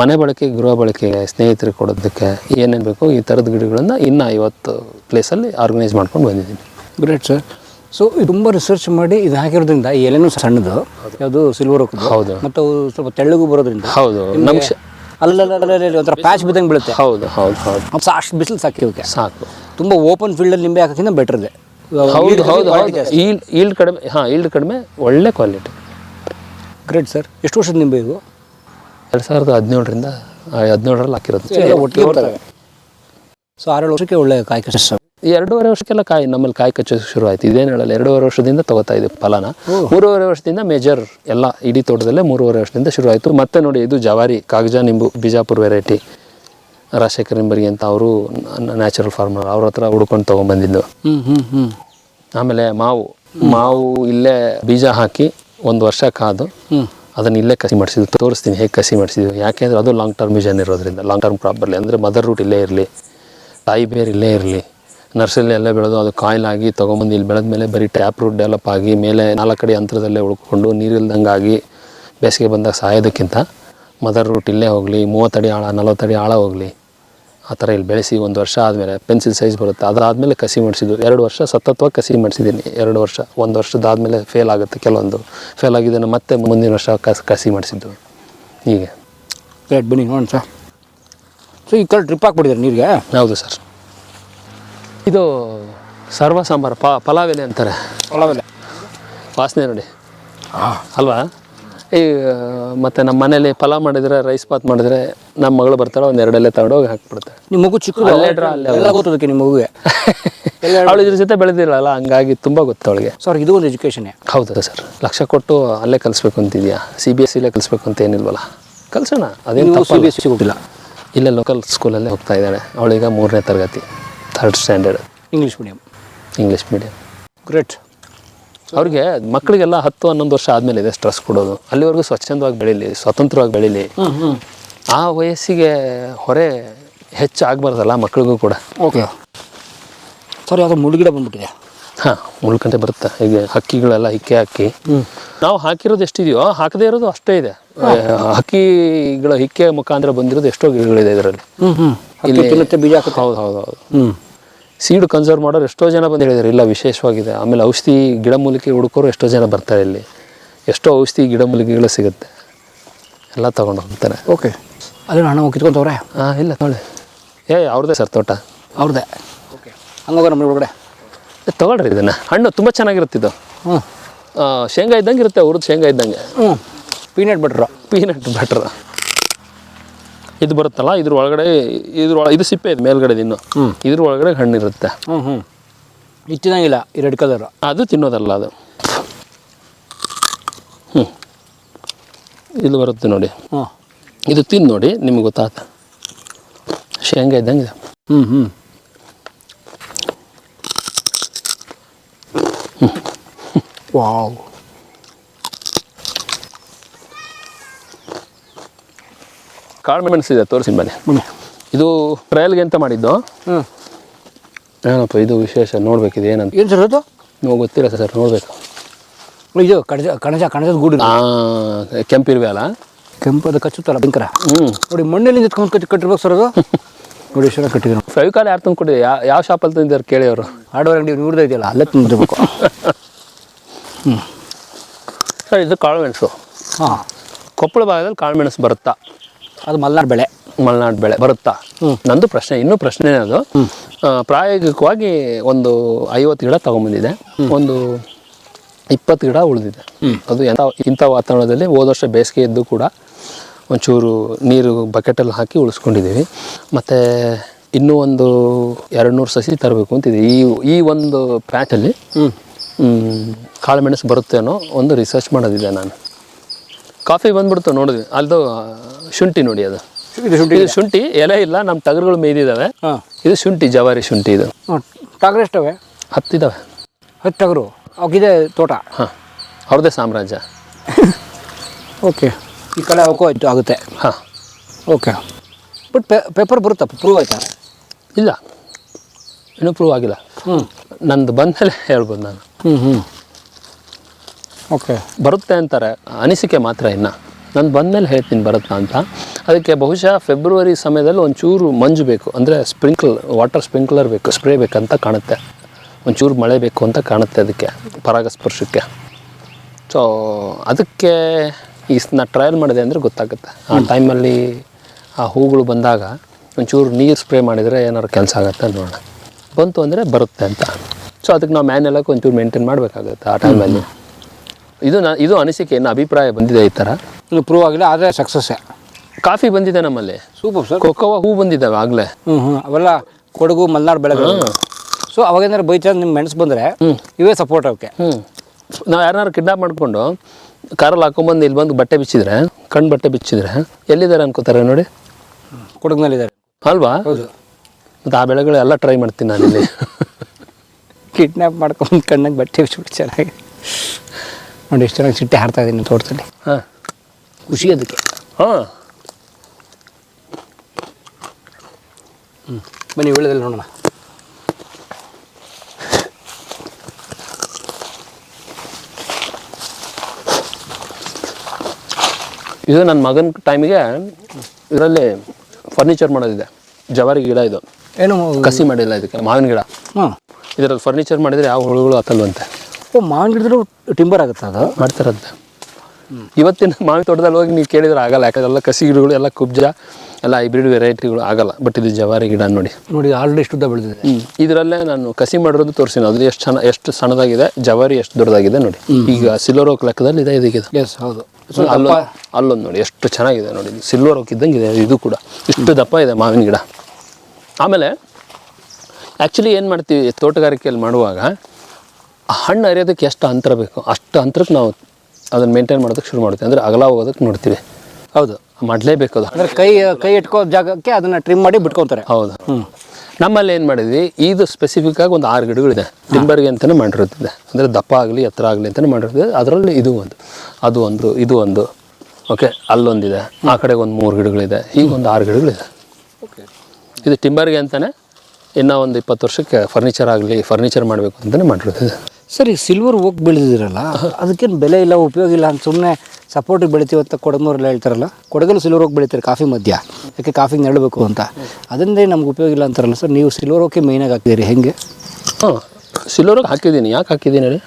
Speaker 2: ಮನೆ ಬಳಕೆ ಗೃಹ ಬಳಕೆಗೆ ಸ್ನೇಹಿತರಿಗೆ ಕೊಡೋದಕ್ಕೆ ಏನೇನು ಬೇಕು ಈ ಥರದ ಗಿಡಗಳನ್ನು ಇನ್ನು ಐವತ್ತು ಪ್ಲೇಸಲ್ಲಿ ಆರ್ಗನೈಸ್ ಮಾಡ್ಕೊಂಡು ಬಂದಿದ್ದೀನಿ.
Speaker 3: ಗ್ರೇಟ್ ಸರ್ ಸೊ ತುಂಬ ರಿಸರ್ಚ್ ಮಾಡಿ ಇದು ಹಾಕಿರೋದ್ರಿಂದ ಈ ಎಲೆನೂ ಸಣ್ಣದು ಯಾವುದು ಸಿಲ್ವರ್
Speaker 2: ಹೌದು.
Speaker 3: ಮತ್ತು ಅವು ಸ್ವಲ್ಪ ತೆಳ್ಳಗು ಬರೋದ್ರಿಂದ
Speaker 2: ಹೌದು. ನಮ್ಗೆ
Speaker 3: ಅಲ್ಲಲ್ಲ ಒಂಥರ ಪ್ಯಾಚ್ ಬಿದ್ದಂಗೆ ಬೀಳುತ್ತೆ.
Speaker 2: ಹೌದು ಹೌದು ಹೌದು.
Speaker 3: ಮತ್ತು ಅಷ್ಟು ಬಿಸಿಲು ಸಾಕಿ ಇವಕ್ಕೆ
Speaker 2: ಸಾಕು.
Speaker 3: ತುಂಬ ಓಪನ್ ಫೀಲ್ಡಲ್ಲಿ ನಿಂಬೆ ಹಾಕೋಕ್ಕಿಂತ ಬೆಟರ್ ಇದೆ.
Speaker 2: ಹೌದು ಹೌದು ಹೌದು. ಈಲ್ಡ್ ಈಲ್ಡ್ ಕಡಿಮೆ ಹಾಂ ಈಲ್ಡ್ ಕಡಿಮೆ ಒಳ್ಳೆ ಕ್ವಾಲಿಟಿ
Speaker 3: ಗ್ರೇಟ್ ಸರ್ ಎಷ್ಟು ವರ್ಷದ ನಿಂಬೆ ಇದು?
Speaker 2: ಎರಡು ಸಾವಿರದ ಹದಿನೇಳರಿಂದ ಹದಿನೇಳರಲ್ಲಿ ಹಾಕಿರೋದು.
Speaker 3: ಒಟ್ಟಿಗೆ ಸೊ ಆರೇಳು ವರ್ಷಕ್ಕೆ ಒಳ್ಳೆ ಕಾಯಿ ಕಷ್ಟ
Speaker 2: ಈ ಎರಡೂವರೆ ವರ್ಷಕ್ಕೆಲ್ಲ ಕಾಯಿ ನಮ್ಮಲ್ಲಿ ಕಾಯಿ ಕಚ್ಚೋಕೆ ಶುರು ಆಯ್ತು. ಇದೇನು ಹೇಳಲ್ಲ ಎರಡೂವರೆ ವರ್ಷದಿಂದ ತಗೋತಾ ಇದೆ ಫಲನ. ಮೂರುವರೆ ವರ್ಷದಿಂದ ಮೇಜರ್ ಎಲ್ಲ ಇಡೀ ತೋಟದಲ್ಲೇ ಮೂರುವರೆ ವರ್ಷದಿಂದ ಶುರು ಆಯಿತು. ಮತ್ತೆ ನೋಡಿ ಇದು ಜವಾರಿ ಕಾಗಜ ನಿಂಬು ಬಿಜಾಪುರ್ ವೆರೈಟಿ ರಾಜಶೇಖರ್ ನಿಂಬರ್ಗಿ ಅಂತ ಅವರು ನ್ಯಾಚುರಲ್ ಫಾರ್ಮರ್ ಅವ್ರ ಹತ್ರ ಹುಡ್ಕೊಂಡು
Speaker 3: ಹ್ಞೂ
Speaker 2: ಆಮೇಲೆ ಮಾವು ಮಾವು ಇಲ್ಲೇ ಬೀಜ ಹಾಕಿ ಒಂದು ವರ್ಷ ಕಾದು
Speaker 3: ಅದನ್ನ
Speaker 2: ಅದನ್ನು ಇಲ್ಲೇ ಕಸಿ ಮಾಡಿಸಿದ್ವಿ ತೋರಿಸ್ತೀನಿ ಹೇಗೆ ಕಸಿ ಮಾಡಿಸಿದ್ವಿ ಯಾಕೆಂದರೆ ಅದು ಲಾಂಗ್ ಟರ್ಮ್ ವಿಷನ್ ಇರೋದ್ರಿಂದ ಲಾಂಗ್ ಟರ್ಮ್ ಕ್ರಾಪ್ ಬರಲಿ ಅಂದರೆ ಮದರ್ ರೂಟ್ ಇಲ್ಲೇ ಇರಲಿ ತಾಯಿ ಬೇರು ಇಲ್ಲೇ ಇರಲಿ ನರ್ಸರಿ ಎಲ್ಲ ಬೆಳೆದು ಅದು ಕಾಯಿಲ್ ಆಗಿ ತೊಗೊಂಬಂದು ಇಲ್ಲಿ ಬೆಳೆದ ಮೇಲೆ ಬರೀ ಟ್ಯಾಪ್ ರೂಟ್ ಡೆವಲಪ್ ಆಗಿ ಮೇಲೆ ನಾಲ್ಕು ಕಡೆ ಅಂತರದಲ್ಲೇ ಉಳ್ಕೊಂಡು ನೀರಿಲ್ದಂಗಾಗಿ ಬೇಸಿಗೆ ಬಂದಾಗ ಸಾಯೋದಕ್ಕಿಂತ ಮದರ್ ರೂಟ್ ಇಲ್ಲೇ ಹೋಗಲಿ ಮೂವತ್ತಡಿ ಆಳ ನಲವತ್ತಡಿ ಆಳ ಹೋಗಲಿ ಆ ಥರ ಇಲ್ಲಿ ಬೆಳೆಸಿ ಒಂದು ವರ್ಷ ಆದಮೇಲೆ ಪೆನ್ಸಿಲ್ ಸೈಜ್ ಬರುತ್ತೆ. ಅದಾದಮೇಲೆ ಕಸಿ ಮಾಡಿಸಿದ್ದು. ಎರಡು ವರ್ಷ ಸತತವಾಗಿ ಕಸಿ ಮಾಡಿಸಿದ್ದೀನಿ. ಎರಡು ವರ್ಷ ಒಂದು ವರ್ಷದಾದಮೇಲೆ ಫೇಲ್ ಆಗುತ್ತೆ ಕೆಲವೊಂದು. ಫೇಲ್ ಆಗಿದ್ದನ್ನು ಮತ್ತೆ ಮುಂದಿನ ವರ್ಷ ಕಸ್ ಕಸಿ ಮಾಡಿಸಿದ್ದು. ಹೀಗೆ.
Speaker 3: ಬನ್ನಿ ನೋಡೋಣ ಸರ್. ಸೊ ಈ ಕಡೆ ಟ್ರಿಪ್ ಹಾಕ್ಬಿಟ್ಟಿದ್ದಾರೆ ನೀರಿಗೆ?
Speaker 2: ಹೌದು ಸರ್. ಇದು ಸರ್ವ ಸಾಂಬಾರು ಪ ಪಲಾವ್ ಎಲೆ ಅಂತಾರೆ.
Speaker 3: ಪಲಾವೆಲೆ
Speaker 2: ವಾಸನೆ ನೋಡಿ. ಅಲ್ವಾ? ಈ ಮತ್ತು ನಮ್ಮ ಮನೇಲಿ ಪಲಾವ್ ಮಾಡಿದರೆ ರೈಸ್ ಬಾತ್ ಮಾಡಿದರೆ ನಮ್ಮ ಮಗಳು ಬರ್ತಾಳೆ ಒಂದು ತಗೊಂಡು ಹೋಗಿ ಹಾಕ್ಬಿಡ್ತಾಳೆ
Speaker 3: ನಿಮ್ಮ ಮಗು ಚಿಕ್ಕ ಎಲ್ಲ ಗೊತ್ತದಕ್ಕೆ ನಿಮ್ಮ ಮಗುಗೆ?
Speaker 2: ಅವಳು ಇದ್ರ ಜೊತೆ ಬೆಳೆದಿರಲ್ಲ ಹಂಗಾಗಿ ತುಂಬ ಗೊತ್ತು ಅವಳಿಗೆ.
Speaker 3: ಸರ್ ಇದು ಒಂದು ಎಜುಕೇಷನ್
Speaker 2: ಹೌದು ಸರ್ ಲಕ್ಷ ಕೊಟ್ಟು ಅಲ್ಲೇ ಕಲಿಸ್ಬೇಕು ಅಂತಿದ್ಯಾ? ಸಿ ಬಿ ಎಸ್ ಇಲ್ಲೇ ಕಲಿಸ್ಬೇಕು ಅಂತ ಏನಿಲ್ವಲ್ಲ? ಕಲ್ಸೋಣ ಅದೇನು
Speaker 3: ಸಿ ಬಿ ಎಸ್ ಸಿ ಕೊಟ್ಟಿಲ್ಲ
Speaker 2: ಇಲ್ಲೇ ಲೋಕಲ್ ಸ್ಕೂಲಲ್ಲೇ ಹೋಗ್ತಾ ಇದ್ದಾಳೆ. ಅವಳೀಗ ಮೂರನೇ ತರಗತಿ third standard
Speaker 3: English medium
Speaker 2: English medium
Speaker 3: great
Speaker 2: ಅವ್ರಿಗೆ ಮಕ್ಕಳಿಗೆಲ್ಲ ಹತ್ತು ಹನ್ನೊಂದು ವರ್ಷ ಆದಮೇಲೆ ಇದೆ ಸ್ಟ್ರೆಸ್ ಕೊಡೋದು. ಅಲ್ಲಿವರೆಗೂ ಸ್ವಚ್ಛಂದವಾಗಿ ಬೆಳೀಲಿ ಸ್ವತಂತ್ರವಾಗಿ ಬೆಳೀಲಿ. ಆ ವಯಸ್ಸಿಗೆ ಹೊರೆ ಹೆಚ್ಚು ಆಗ್ಬಾರ್ದಲ್ಲ ಮಕ್ಕಳಿಗೂ ಕೂಡ.
Speaker 3: ಓಕೆ ಸರಿ ಅದು ಮುಳುಗಿಡ ಬಂದ್ಬಿಟ್ಟಿದೆ.
Speaker 2: ಹಾಂ ಮುಳುಗಂಟೆ ಬರುತ್ತೆ. ಹೀಗೆ ಹಕ್ಕಿಗಳೆಲ್ಲ ಹಿಕ್ಕೆ ಹಾಕಿ. ನಾವು ಹಾಕಿರೋದು ಎಷ್ಟಿದೆಯೋ ಹಾಕದೇ ಇರೋದು ಅಷ್ಟೇ ಇದೆ. ಹಕ್ಕಿಗಳ ಹಿಕ್ಕೆ ಮುಖಾಂತರ ಬಂದಿರೋದು ಎಷ್ಟೋ ಗಿಡಗಳಿದೆ ಇದರಲ್ಲಿ.
Speaker 3: ಹ್ಞೂ ಹ್ಞೂ ಬೀಜ
Speaker 2: ಹೌದು ಹೌದು ಹೌದು.
Speaker 3: ಹ್ಞೂ
Speaker 2: ಸೀಡ್ ಕನ್ಸರ್ವ್ ಮಾಡೋರು ಎಷ್ಟೋ ಜನ ಬಂದು ಹೇಳಿದ್ದಾರೆ ಇಲ್ಲ ವಿಶೇಷವಾಗಿದೆ. ಆಮೇಲೆ ಔಷಧಿ ಗಿಡಮೂಲಿಕೆ ಹುಡುಕೋರು ಎಷ್ಟೋ ಜನ ಬರ್ತಾರೆ ಇಲ್ಲಿ. ಎಷ್ಟೋ ಔಷಧಿ ಗಿಡಮೂಲಿಕೆಗಳು ಸಿಗುತ್ತೆ. ಎಲ್ಲ ತೊಗೊಂಡು ಹೋಗ್ತಾರೆ.
Speaker 3: ಓಕೆ ಅಲ್ಲಿ ಹಣ ಕಿತ್ಕೊಂತವ್ರೆ?
Speaker 2: ಹಾಂ ಇಲ್ಲ. ನೋಡಿ. ಏ ಅವ್ರದ್ದೇ ಸರ್ ತೋಟ.
Speaker 3: ಅವ್ರದ್ದೇ ಓಕೆ ಹಂಗೋಗ ನಮ್ಮ ಒಳಗಡೆ
Speaker 2: ತೊಗೊಳ್ರಿ ಇದನ್ನು. ಹಣ್ಣು ತುಂಬ ಚೆನ್ನಾಗಿರುತ್ತೆ ಇದು.
Speaker 3: ಹ್ಞೂ
Speaker 2: ಶೇಂಗಾ ಇದ್ದಂಗೆ ಇರುತ್ತೆ ಅವ್ರದ್ದು ಶೇಂಗಾ ಇದ್ದಂಗೆ.
Speaker 3: ಹ್ಞೂ ಪೀನಟ್ ಬಟ್ರು
Speaker 2: ಪೀನಟ್ ಬಟರ್ ಇದು ಬರುತ್ತಲ್ಲ ಇದ್ರ ಒಳಗಡೆ ಇದ್ರ ಒಳ ಇದು ಸಿಪ್ಪೆ ಇದೆ ಮೇಲ್ಗಡೆ ಇನ್ನು. ಇದ್ರ ಒಳಗಡೆ ಹಣ್ಣಿರುತ್ತೆ.
Speaker 3: ಹ್ಞೂ ಹ್ಞೂ ಇದು ತಿನ್ನಂಗಿಲ್ಲ ಈ ರೆಡ್ ಕಲರ್
Speaker 2: ಅದು ತಿನ್ನೋದಲ್ಲ ಅದು. ಹ್ಞೂ ಇದು ಬರುತ್ತೆ ನೋಡಿ.
Speaker 3: ಹ್ಞೂ
Speaker 2: ಇದು ತಿಂದು ನೋಡಿ ನಿಮ್ಗೆ ಗೊತ್ತಾತ. ಶೇಂಗ ಇದ್ದಂಗೆ ಹ್ಞೂ
Speaker 3: ಹ್ಞೂ ಹ್ಞೂ ವಾವ್.
Speaker 2: ಕಾಳು ಮೆಣಸು ಇದೆ ತೋರಿಸಿ ಬನ್ನಿ.
Speaker 3: ಬನ್ನಿ.
Speaker 2: ಇದು ಟ್ರಯಲ್ಗೆ ಅಂತ ಮಾಡಿದ್ದು?
Speaker 3: ಹ್ಞೂ
Speaker 2: ಏನಪ್ಪ ಇದು ವಿಶೇಷ ನೋಡ್ಬೇಕಿದೆ ಏನಂತ?
Speaker 3: ಏನು ಸರ್ ಅದು?
Speaker 2: ನೀವು ಗೊತ್ತಿಲ್ಲ ಸರ್ ನೋಡ್ಬೇಕು.
Speaker 3: ಇದು ಕಣಜ ಕಣಜ ಕಣಜದ ಗೂಡು ಕೆಂಪು
Speaker 2: ಇರುವೆ ಕೆಂಪಿರುವೆ ಅಲ್ಲ
Speaker 3: ಕೆಂಪದ ಕಚ್ಚುತ್ತಲ್ಲ ಭಯಂಕರ.
Speaker 2: ಹ್ಞೂ
Speaker 3: ನೋಡಿ ಮಣ್ಣಲ್ಲಿ ನಿಂತ್ಕೊಂಡು ಕಟ್ಟಿ ಕಟ್ಟಿರ್ಬೇಕು ಸರ್ ಅದು. ನೋಡಿ ಎಷ್ಟು ಕಟ್ಟಿದ್ರು.
Speaker 2: ಫೆವಿಕಾಲ್ ಯಾರು ತಂದು ಕೊಟ್ಟಿದೆ ಯಾವ ಯಾವ ಶಾಪಲ್ಲಿ ತಂದಿದ್ದಾರೆ ಕೇಳಿ ಅವರು.
Speaker 3: ಹಾರ್ಡ್ವೇರ್ ಅಂಗಡಿ ಇವ್ರದ್ದು ಇದೆಯಲ್ಲ ಅಲ್ಲೇ ತುಂಬಿರ್ಬೇಕು
Speaker 2: ಸರ್ ಇದು ಕಾಳು ಮೆಣಸು.
Speaker 3: ಹಾಂ.
Speaker 2: ಕೊಪ್ಪಳ ಭಾಗದಲ್ಲಿ ಕಾಳು ಮೆಣಸು ಬರುತ್ತಾ?
Speaker 3: ಅದು ಮಲ್ನಾಡು ಬೆಳೆ.
Speaker 2: ಮಲೆನಾಡು ಬೆಳೆ ಬರುತ್ತಾ? ನಂದು ಪ್ರಶ್ನೆ ಇನ್ನೂ ಪ್ರಶ್ನೆ ಅದು. ಪ್ರಾಯೋಗಿಕವಾಗಿ ಒಂದು ಐವತ್ತು ಗಿಡ ತಗೊಂಬಂದಿದೆ. ಒಂದು ಇಪ್ಪತ್ತು ಗಿಡ ಉಳಿದಿದೆ. ಅದು ಎಂಥ ಇಂಥ ವಾತಾವರಣದಲ್ಲಿ ಹೋದ ವರ್ಷ ಬೇಸಿಗೆ ಇದ್ದು ಕೂಡ ಒಂಚೂರು ನೀರು ಬಕೆಟಲ್ಲಿ ಹಾಕಿ ಉಳಿಸ್ಕೊಂಡಿದ್ದೀವಿ. ಮತ್ತು ಇನ್ನೂ ಒಂದು ಎರಡು ನೂರು ಸಸಿ ತರಬೇಕು ಅಂತಿದೆ ಈ ಈ ಒಂದು ಪ್ಯಾಚಲ್ಲಿ ಕಾಳುಮೆಣಸು ಬರುತ್ತೇನೋ ಅನ್ನೋ ಒಂದು ರಿಸರ್ಚ್ ಮಾಡೋದಿದೆ ನಾನು. ಕಾಫಿ ಬಂದ್ಬಿಡ್ತು ನೋಡಿದ್ವಿ. ಅಲ್ದು ಶುಂಠಿ ನೋಡಿ ಅದು.
Speaker 3: ಇದು ಶುಂಠಿ
Speaker 2: ಇದು ಶುಂಠಿ ಎಲೆ ಇಲ್ಲ ನಮ್ಮ ಟಗರುಗಳು ಮೇಯ್ದಿದ್ದಾವೆ. ಇದು ಶುಂಠಿ ಜವಾರಿ ಶುಂಠಿ ಇದು.
Speaker 3: ಟಗರ್ ಎಷ್ಟವೆ?
Speaker 2: ಹತ್ತಿದ್ದಾವೆ
Speaker 3: ಹತ್ತು ಟಗರು ಅವಕ್ಕಿದೆ ತೋಟ?
Speaker 2: ಹಾಂ ಅವ್ರದ್ದೇ ಸಾಮ್ರಾಜ್ಯ.
Speaker 3: ಓಕೆ. ಈ ಕಡೆ ಅವಕ್ಕೂ ಆಯ್ತು ಆಗುತ್ತೆ.
Speaker 2: ಹಾಂ.
Speaker 3: ಓಕೆ. ಬಟ್ ಪೇಪರ್ ಬರುತ್ತಾ? ಪ್ರೂವ್ ಆಯ್ತಾ?
Speaker 2: ಇಲ್ಲ. ಇನ್ನೂ ಪ್ರೂವ್ ಆಗಿಲ್ಲ.
Speaker 3: ಹ್ಞೂ
Speaker 2: ನಂದು ಬಂದಮೇಲೆ ಹೇಳ್ಬೋದು ನಾನು.
Speaker 3: ಹ್ಞೂ ಹ್ಞೂ ಓಕೆ
Speaker 2: ಬರುತ್ತೆ ಅಂತಾರೆ. ಅನಿಸಿಕೆ ಮಾತ್ರ ಇನ್ನು. ನಾನು ಬಂದಮೇಲೆ ಹೇಳ್ತೀನಿ ಬರುತ್ತಾ ಅಂತ. ಅದಕ್ಕೆ ಬಹುಶಃ ಫೆಬ್ರವರಿ ಸಮಯದಲ್ಲಿ ಒಂಚೂರು ಮಂಜು ಬೇಕು. ಅಂದರೆ ಸ್ಪ್ರಿಂಕ್ಲ್ ವಾಟರ್ ಸ್ಪ್ರಿಂಕ್ಲರ್ ಬೇಕು ಸ್ಪ್ರೇ ಬೇಕಂತ ಕಾಣುತ್ತೆ. ಒಂಚೂರು ಮಳೆ ಬೇಕು ಅಂತ ಕಾಣುತ್ತೆ ಅದಕ್ಕೆ ಪರಾಗಸ್ಪರ್ಶಕ್ಕೆ. ಸೊ ಅದಕ್ಕೆ ಈ ನಾ ಟ್ರಯಲ್ ಮಾಡಿದೆ ಅಂದರೆ ಗೊತ್ತಾಗುತ್ತೆ. ಆ ಟೈಮಲ್ಲಿ ಆ ಹೂಗಳು ಬಂದಾಗ ಒಂಚೂರು ನೀರು ಸ್ಪ್ರೇ ಮಾಡಿದರೆ ಏನಾದ್ರು ಕೆಲಸ ಆಗುತ್ತೆ ನೋಡೋಣ. ಬಂತು ಅಂದರೆ ಬರುತ್ತೆ ಅಂತ. ಸೊ ಅದಕ್ಕೆ ನಾವು ಮ್ಯಾನೆಲ್ಲಕ್ಕೆ ಒಂಚೂರು ಮೇಂಟೈನ್ ಮಾಡಬೇಕಾಗುತ್ತೆ ಆ ಟೈಮಲ್ಲಿ ಇದು ನಾ ಇದು ಅನಿಸಿಕೆ ಏನು ಅಭಿಪ್ರಾಯ ಬಂದಿದೆ ಈ ಥರ?
Speaker 3: ಇದು ಪ್ರೂವ್ ಆಗಿಲ್ಲ ಆದರೆ ಸಕ್ಸಸ್ಸೇ
Speaker 2: ಕಾಫಿ ಬಂದಿದೆ ನಮ್ಮಲ್ಲಿ.
Speaker 3: ಸೂಪರ್ ಸರ್
Speaker 2: ಕೊಕ್ಕವ ಹೂ ಬಂದಿದ್ದಾವೆ ಆಗಲೇ.
Speaker 3: ಹ್ಞೂ ಹ್ಞೂ ಅವೆಲ್ಲ ಕೊಡಗು ಮಲೆನಾಡು ಬೆಳೆಗಳು. ಸೊ ಅವಾಗೇನಾದ್ರು ಬೈ ಚಾನ್ಸ್ ನಿಮ್ಮ ಮೆಣಸು ಬಂದರೆ ಇವೇ ಸಪೋರ್ಟ್ ಅವಕ್ಕೆ
Speaker 2: ಹ್ಞೂ ನಾವು ಯಾರನ್ನಾರು ಕಿಡ್ನಾಪ್ ಮಾಡಿಕೊಂಡು ಕಾರಲ್ಲಿ ಹಾಕೊಂಬಂದು ಇಲ್ಲಿ ಬಂದು ಬಟ್ಟೆ ಬಿಚ್ಚಿದ್ರೆ ಕಣ್ಣು ಬಟ್ಟೆ ಬಿಚ್ಚಿದ್ರೆ ಎಲ್ಲಿದ್ದಾರೆ ಅನ್ಕೋತಾರೆ ನೋಡಿ?
Speaker 3: ಕೊಡಗಿನಲ್ಲಿದ್ದಾರೆ.
Speaker 2: ಅಲ್ವಾ?
Speaker 3: ಹೌದು.
Speaker 2: ಮತ್ತು ಆ ಬೆಳೆಗಳೆಲ್ಲ ಟ್ರೈ ಮಾಡ್ತೀನಿ ನಾನು ಇಲ್ಲಿ
Speaker 3: ಕಿಡ್ನ್ಯಾಪ್ ಮಾಡ್ಕೊಂಡು ಕಣ್ಣಾಗ ಬಟ್ಟೆ ಬಿಚ್ಚಿಬಿಟ್ಟು ಚೆನ್ನಾಗಿ. ನೋಡಿ ಎಷ್ಟು ಚೆನ್ನಾಗಿ ಸಿಟ್ಟೆ ಹಾರ್ತಾ ಇದ್ದೀನಿ ತೋಟದಲ್ಲಿ.
Speaker 2: ಹಾಂ.
Speaker 3: ಖುಷಿ ಅದಕ್ಕೆ.
Speaker 2: ಹಾಂ.
Speaker 3: ಹ್ಞೂ ಬನ್ನಿ ಒಳ್ಳೆದಲ್ಲಿ ನೋಡೋಣ.
Speaker 2: ಇದು ನನ್ನ ಮಗನ ಟೈಮಿಗೆ ಇದರಲ್ಲಿ ಫರ್ನಿಚರ್ ಮಾಡೋದಿದೆ. ಜವಾರಿ ಗಿಡ ಇದು.
Speaker 3: ಏನು
Speaker 2: ಕಸಿ ಮಾಡಿಲ್ಲ ಇದಕ್ಕೆ ಮಾವಿನ ಗಿಡ.
Speaker 3: ಹಾಂ.
Speaker 2: ಇದರಲ್ಲಿ ಫರ್ನಿಚರ್ ಮಾಡಿದರೆ ಯಾವ ಹುಳುಗಳು ಹತ್ತಲ್ವಂತೆ
Speaker 3: ಓ ಮಾವಿನ ಗಿಡದ್ರು ಟಿಂಬರ್ ಆಗುತ್ತೆ ಅದು?
Speaker 2: ಮಾಡ್ತಾರಂತೆ. ಇವತ್ತಿನ ಮಾವಿನ ತೋಟದಲ್ಲಿ ಹೋಗಿ ನೀವು ಕೇಳಿದ್ರೆ ಆಗಲ್ಲ ಯಾಕಂದ್ರೆ ಎಲ್ಲ ಕಸಿ ಗಿಡಗಳು ಎಲ್ಲ ಕುಬ್ಜ ಎಲ್ಲ ಹೈಬ್ರಿಡ್ ವೆರೈಟಿಗಳು ಆಗಲ್ಲ. ಬಟ್ ಇದು ಜವಾರಿ ಗಿಡ ನೋಡಿ.
Speaker 3: ನೋಡಿ ಆಲ್ರೆಡಿ ಎಷ್ಟು ಉದ್ದ ಬೆಳೆದಿದೆ.
Speaker 2: ಇದರಲ್ಲೇ ನಾನು ಕಸಿ ಮಾಡಿರೋದು ತೋರಿಸಿನ ಅದು ಎಷ್ಟು ಚೆನ್ನ ಎಷ್ಟು ಸಣ್ಣದಾಗಿದೆ ಜವಾರಿ ಎಷ್ಟು ದೊಡ್ಡದಾಗಿದೆ ನೋಡಿ. ಈಗ ಸಿಲ್ವರ್ ಓಕ್ ಲೆಕ್ಕದಲ್ಲಿ ಇದೆ ಇದಕ್ಕೆ ಇದು.
Speaker 3: ಎಸ್ ಹೌದು.
Speaker 2: ಅಲ್ಲೊಂದು ಅಲ್ಲೊಂದು ನೋಡಿ ಎಷ್ಟು ಚೆನ್ನಾಗಿದೆ ನೋಡಿ. ಸಿಲ್ವರ್ ಓಕ್ ಇದ್ದಂಗೆ ಇದೆ ಇದು ಕೂಡ. ಇಷ್ಟು ದಪ್ಪ ಇದೆ ಮಾವಿನ ಗಿಡ. ಆಮೇಲೆ ಆ್ಯಕ್ಚುಲಿ ಏನು ಮಾಡ್ತೀವಿ ತೋಟಗಾರಿಕೆಯಲ್ಲಿ ಮಾಡುವಾಗ ಹಣ್ಣು ಅರಿಯೋದಕ್ಕೆ ಎಷ್ಟು ಅಂತರ ಬೇಕು? ಅಷ್ಟು ಅಂತರಕ್ಕೆ ನಾವು ಅದನ್ನು ಮೇಂಟೈನ್ ಮಾಡೋದಕ್ಕೆ ಶುರು ಮಾಡ್ತೀವಿ. ಅಂದರೆ ಅಗಲ ಹೋಗೋದಕ್ಕೆ ನೋಡ್ತೀವಿ.
Speaker 3: ಹೌದು.
Speaker 2: ಮಾಡಲೇಬೇಕು ಅದು.
Speaker 3: ಅಂದರೆ ಕೈ ಕೈ ಇಟ್ಕೋ ಜಾಗಕ್ಕೆ ಅದನ್ನು ಟ್ರಿಮ್ ಮಾಡಿ ಬಿಟ್ಕೊತಾರೆ
Speaker 2: ಹೌದು. ನಮ್ಮಲ್ಲಿ ಏನು ಮಾಡಿದ್ವಿ? ಇದು ಸ್ಪೆಸಿಫಿಕ್ ಆಗಿ ಒಂದು ಆರು ಗಿಡಗಳಿದೆ. ಟಿಂಬರ್ಗೆ ಅಂತಲೇ ಮಾಡಿರುತ್ತಿದೆ. ಅಂದರೆ ದಪ್ಪ ಆಗಲಿ ಎತ್ತರ ಆಗಲಿ ಅಂತಲೇ ಮಾಡಿರುತ್ತೆ ಅದರಲ್ಲಿ ಇದು ಒಂದು ಅದು ಒಂದು ಇದು ಒಂದು. ಓಕೆ ಅಲ್ಲೊಂದಿದೆ. ಆ ಕಡೆಗೆ ಒಂದು ಮೂರು ಗಿಡಗಳಿದೆ. ಈಗ ಒಂದು ಆರು ಗಿಡಗಳಿದೆ. ಇದು ಟಿಂಬರ್ಗೆ ಅಂತಲೇ ಇನ್ನೂ ಒಂದು ಇಪ್ಪತ್ತು ವರ್ಷಕ್ಕೆ ಫರ್ನಿಚರ್ ಆಗಲಿ ಫರ್ನಿಚರ್ ಮಾಡಬೇಕು ಅಂತಲೇ ಮಾಡಿರ್ತದೆ
Speaker 3: ಸರ್ ಈಗ ಸಿಲ್ವರ್ ಓಕ್ ಬೆಳೆದಿದ್ದೀರಲ್ಲ ಅದಕ್ಕೇನು ಬೆಲೆ ಇಲ್ಲ ಉಪಯೋಗ ಇಲ್ಲ ಅಂತ ಸುಮ್ಮನೆ ಸಪೋರ್ಟಿಗೆ ಬೆಳಿತೀವಿ ಅಂತ ಕೊಡಗನವರೆಲ್ಲ ಹೇಳ್ತಾರಲ್ಲ ಕೊಡಗಲ್ಲಿ ಸಿಲ್ವರ್ ಓಕ್ ಬೆಳಿತಾರೆ ಕಾಫಿ ಮಧ್ಯ ಯಾಕೆ ಕಾಫಿಗೆ ನೆಡಬೇಕು ಅಂತ. ಅದನ್ನೇ ನಮ್ಗೆ ಉಪಯೋಗ ಇಲ್ಲ ಅಂತಾರಲ್ಲ ಸರ್ ನೀವು ಸಿಲ್ವರ್ ಓಕೆ ಮೇಯ್ನಾಗಿ ಹಾಕಿದ್ದೀರಿ ಹೆಂಗೆ?
Speaker 2: ಹಾಂ ಓಕೆ ಹಾಕಿದ್ದೀನಿ ಯಾಕೆ ಹಾಕಿದ್ದೀನಿ ಹೇಳಿ?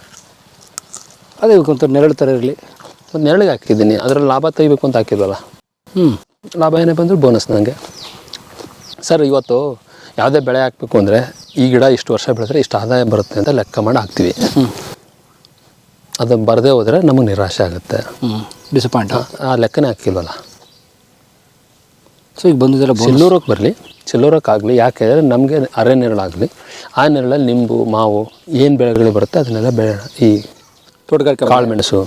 Speaker 3: ಅದೇ ಒಂಥರ ನೆರಳು ಥರ ಇರಲಿ.
Speaker 2: ಒಂದು ನೆರಳಿಗೆ ಹಾಕಿದ್ದೀನಿ ಅದರಲ್ಲಿ ಲಾಭ ತೆಗಿಬೇಕು ಅಂತ ಹಾಕಿದ್ವಲ್ಲ?
Speaker 3: ಹ್ಞೂ
Speaker 2: ಲಾಭ ಏನೇ ಬಂದರೂ ಬೋನಸ್ ನನಗೆ ಸರ್ ಇವತ್ತು ಯಾವುದೇ ಬೆಳೆ ಹಾಕಬೇಕು ಅಂದರೆ ಈ ಗಿಡ ಇಷ್ಟು ವರ್ಷ ಬೆಳೆದ್ರೆ ಇಷ್ಟು ಆದಾಯ ಬರುತ್ತೆ ಅಂತ ಲೆಕ್ಕ ಮಾಡಿ ಹಾಕ್ತೀವಿ. ಅದು ಬರದೇ ಹೋದರೆ ನಮಗೆ ನಿರಾಶೆ ಆಗುತ್ತೆ.
Speaker 3: ಹ್ಞೂ ಡಿಸಪಾಯಿಂಟ್
Speaker 2: ಆ ಲೆಕ್ಕನೇ ಹಾಕಿಲ್ವಲ್ಲ?
Speaker 3: ಸೊ ಈಗ ಬಂದಿದ್ದೆಲ್ಲ
Speaker 2: ಚಿಲ್ಲೂರಕ್ಕೆ ಬರಲಿ ಚಿಲ್ಲೂರಕ್ಕೆ ಆಗಲಿ ಯಾಕೆ ಅಂದರೆ ನಮಗೆ ಅರೆ ನೆರಳಾಗಲಿ ಆ ನೆರಳಲ್ಲಿ ನಿಂಬು ಮಾವು ಏನು ಬೆಳೆಗಳು ಬರುತ್ತೆ ಅದನ್ನೆಲ್ಲ ಬೆಳೆ ಈ
Speaker 3: ತೋಟಗಾರಿಕೆ
Speaker 2: ಕಾಳುಮೆಣಸು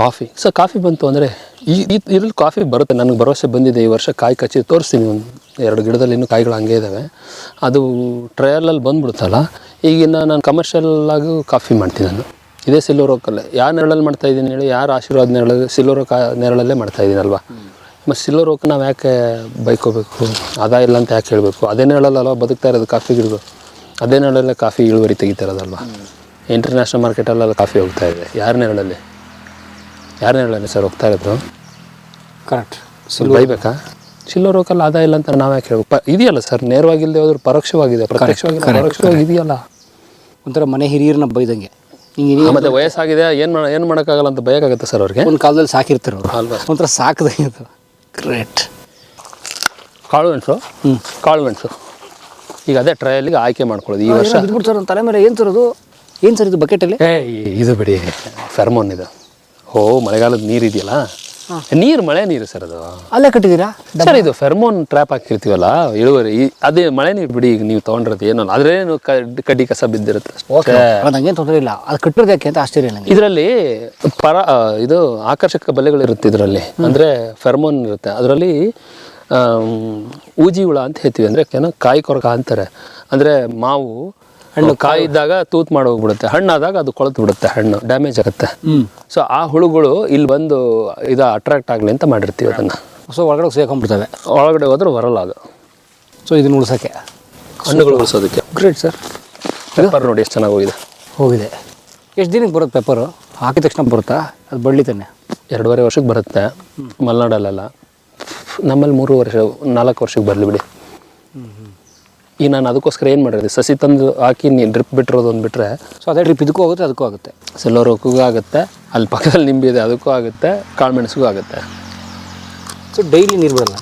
Speaker 2: ಕಾಫಿ. ಸೊ ಕಾಫಿ ಬಂತು ಅಂದರೆ ಈ ಇದ್ರಲ್ಲಿ ಕಾಫಿ ಬರುತ್ತೆ. ನನಗೆ ಭರವಸೆ ಬಂದಿದೆ. ಈ ವರ್ಷ ಕಾಯಿ ಕಚ್ಚಿ ತೋರಿಸ್ತೀನಿ. ಒಂದು ಎರಡು ಗಿಡದಲ್ಲಿ ಇನ್ನೂ ಕಾಯಿಗಳು ಹಂಗೆ ಇದ್ದಾವೆ ಅದು ಟ್ರಯಲಲ್ಲಿ ಬಂದ್ಬಿಡುತ್ತಲ್ಲ. ಈಗಿನ ನಾನು ಕಮರ್ಷಿಯಲ್ ಆಗಿ ಕಾಫಿ ಮಾಡ್ತೀನಿ ನಾನು. ಇದೇ ಸಿಲ್ವರ್ ಓಕಲ್ಲೇ ಯಾವ ನೆರಳಲ್ಲಿ ಮಾಡ್ತಾ ಇದ್ದೀನಿ ಹೇಳಿ ಯಾರು ಆಶೀರ್ವಾದ ನೆರಳು ಸಿಲ್ವರ್ ಕಾ ನೆರಳಲ್ಲೇ ಮಾಡ್ತಾ ಇದ್ದೀನಲ್ವಾ ಮತ್ತು ಸಿಲ್ವರ್ ಓಕ್ ನಾವು ಯಾಕೆ ಬೈಕೋಬೇಕು? ಆದಾಯ ಇಲ್ಲ ಅಂತ ಯಾಕೆ ಹೇಳಬೇಕು? ಅದೇ ನೆರಳಲ್ಲಲ್ವ ಬದುಕ್ತಾ ಇರೋದು ಕಾಫಿ ಗಿಡಗಳು? ಅದೇ ನೆರಳಲ್ಲೇ ಕಾಫಿ ಇಳುವರಿ ತೆಗಿತಾ ಇರೋದಲ್ವಾ ಇಂಟರ್ನ್ಯಾಷನಲ್ ಮಾರ್ಕೆಟಲ್ಲೆಲ್ಲ ಕಾಫಿ ಹೋಗ್ತಾ ಇದೆ. ಯಾರ ನೆರಳಲ್ಲಿ? ಯಾರ ಹೇಳೋಣ ಸರ್ ಹೋಗ್ತಾ ಇರೋದು?
Speaker 3: ಕರೆಕ್ಟ್
Speaker 2: ಸ್ವಲ್ಪ ಬೈಬೇಕಾ? ಸಿಲ್ವರ್ ಓಕಲ್ಲಿ ಆದಾಯ ಇಲ್ಲ ಅಂತ ನಾವು ಯಾಕೆ ಹೇಳ್ಬೇಕು? ಇದೆಯಲ್ಲ ಸರ್ ನೇರವಾಗಿಲ್ಲದೆ ಹೋದ್ರೆ ಪರೋಕ್ಷವಾಗಿದೆ ಪ್ರತ್ಯಕ್ಷವಾಗಿ ಪರೋಕ್ಷವಾಗಿ ಇದೆಯಲ್ಲ?
Speaker 3: ಒಂಥರ ಮನೆ ಹಿರಿಯರನ್ನ ಬೈದಂಗೆ. ಹಿಂಗೆ
Speaker 2: ಮತ್ತೆ ವಯಸ್ಸಾಗಿದೆ ಏನು ಮಾಡ ಏನು ಮಾಡೋಕ್ಕಾಗಲ್ಲ ಅಂತ ಭಯಕ್ಕಾಗುತ್ತೆ ಸರ್ ಅವ್ರಿಗೆ?
Speaker 3: ಒಂದು ಕಾಲದಲ್ಲಿ ಸಾಕಿರ್ತಾರೆ ಅವರು.
Speaker 2: ಅಲ್ವಾ?
Speaker 3: ಒಂಥರ ಸಾಕ್ದಂಗೆ ಗ್ರೇಟ್
Speaker 2: ಕಾಳು ಮೆಣಸು? ಕಾಳು ಮೆಣಸು. ಈಗ ಅದೇ ಟ್ರಯಲಿಗೆ ಆಯ್ಕೆ ಮಾಡ್ಕೊಳ್ಳೋದು ಈ ವರ್ಷ.
Speaker 3: ಬಿಟ್ಬಿಡ್ತಾರೆ ಸರ್ ತಲೆ ಮೇಲೆ ಏನು ಸರ್ ಅದು ಏನು ಸರ್ ಇದು ಬಕೆಟಲ್ಲಿ
Speaker 2: ಏ ಇದು ಬಿಡಿ ಫೆರ್ಮೋನ್ ಇದು. ಓ ಮಳೆಗಾಲದ ನೀರು ಇದೆಯಲ್ಲ? ನೀರು ಮಳೆ ನೀರು ಸರ್ ಅದು.
Speaker 3: ಅಲ್ಲೇ ಕಟ್ಟಿದೀರಾ
Speaker 2: ಸರ್ ಇದು ಫೆರ್ಮೋನ್ ಟ್ರ್ಯಾಪ್ ಹಾಕಿರ್ತೀವಲ್ಲ ಇಳುವರಿ ಈ- ಅದೇ ಮಳೆ ನೀರು ಬಿಡಿ ಈಗ ನೀವು ತೊಗೊಂಡಿರೋದು ಏನೋ ಅದ್ರೇನು ಕ- ಕಡ್ಡಿ ಕಸ ಬಿದ್ದಿರುತ್ತೆ ಅಷ್ಟೇ.
Speaker 3: ನಂಗೇನು ತೊಂದರೆ ಇಲ್ಲ. ಅದು ಕಟ್ಟಿರೋದು ಯಾಕೆ ಅಂತ ಆಶ್ಚರ್ಯ ನನಗೆ
Speaker 2: ಇದರಲ್ಲಿ ಪರ ಆ, ಇದು ಆಕರ್ಷಕ ಬಲೆಗಳು ಇರುತ್ತೆ ಇದರಲ್ಲಿ. ಅಂದ್ರೆ ಫೆರ್ಮೋನ್ ಇರುತ್ತೆ. ಅದರಲ್ಲಿ ಊಜಿ ಹುಳ ಅಂತ ಹೇಳ್ತೀವಿ. ಅಂದ್ರೆ ಏನೋ ಕಾಯಿ ಕೊರಕ ಅಂತಾರೆ. ಅಂದ್ರೆ ಮಾವು ಹಣ್ಣು ಕಾಯಿ ಇದ್ದಾಗ ತೂತ್ ಮಾಡಿ ಹೋಗ್ಬಿಡುತ್ತೆ. ಹಣ್ಣಾದಾಗ ಅದು ಕೊಳೆತು ಬಿಡುತ್ತೆ ಹಣ್ಣು ಡ್ಯಾಮೇಜ್ ಆಗುತ್ತೆ. ಸೊ ಆ ಹುಳುಗಳು ಇಲ್ಲಿ ಬಂದು ಇದು ಅಟ್ರಾಕ್ಟ್ ಆಗಲಿ ಅಂತ ಮಾಡಿರ್ತೀವಿ ಅದನ್ನು.
Speaker 3: ಸೊ ಒಳಗಡೆ ಸೇರ್ಕೊಂಡ್ಬಿಡ್ತವೆ.
Speaker 2: ಒಳಗಡೆ ಹೋದ್ರೆ ಬರಲ್ಲ ಅದು.
Speaker 3: ಸೊ ಇದನ್ನ ಉಳಿಸೋಕ್ಕೆ
Speaker 2: ಹಣ್ಣುಗಳು ಉಳಿಸೋದಕ್ಕೆ.
Speaker 3: ಗ್ರೇಟ್ ಸರ್
Speaker 2: ಪೇಪರ್ ನೋಡಿ ಎಷ್ಟು ಚೆನ್ನಾಗಿ ಹೋಗಿದೆ.
Speaker 3: ಹೋಗಿದೆ. ಎಷ್ಟು ದಿನಕ್ಕೆ ಬರುತ್ತೆ ಪೇಪರು ಹಾಕಿದ ತಕ್ಷಣ ಬರುತ್ತಾ? ಅದು ಬಳ್ಳಿ ತಾನೆ?
Speaker 2: ಎರಡೂವರೆ ವರ್ಷಕ್ಕೆ ಬರುತ್ತೆ. ಮಲೆನಾಡಲ್ಲೆಲ್ಲ. ನಮ್ಮಲ್ಲಿ ಮೂರು ವರ್ಷ ನಾಲ್ಕು ವರ್ಷಕ್ಕೆ ಬರಲಿ ಬಿಡಿ. ಈಗ ನಾನು ಅದಕ್ಕೋಸ್ಕರ ಏನು ಮಾಡಿರೋದು ಸಸಿ ತಂದು ಹಾಕಿ ನೀ ಡ್ರಿಪ್ ಬಿಟ್ಟಿರೋದು ಒಂದು ಬಿಟ್ಟರೆ
Speaker 3: ಸೊ ಅದೇ ಡ್ರಿಪ್ ಇದಕ್ಕೂ ಹೋಗುತ್ತೆ ಅದಕ್ಕೂ ಆಗುತ್ತೆ.
Speaker 2: ಸಿಲ್ವರ್ ಹೋಗೂ ಆಗುತ್ತೆ ಅಲ್ಲಿ ಪಕ್ಕದಲ್ಲಿ ನಿಂಬಿದೆ ಅದಕ್ಕೂ ಆಗುತ್ತೆ ಕಾಳುಮೆಣಸಿಗೂ ಆಗುತ್ತೆ.
Speaker 3: ಸೊ ಡೈಲಿ ನೀರು ಬಿಡಲ್ಲ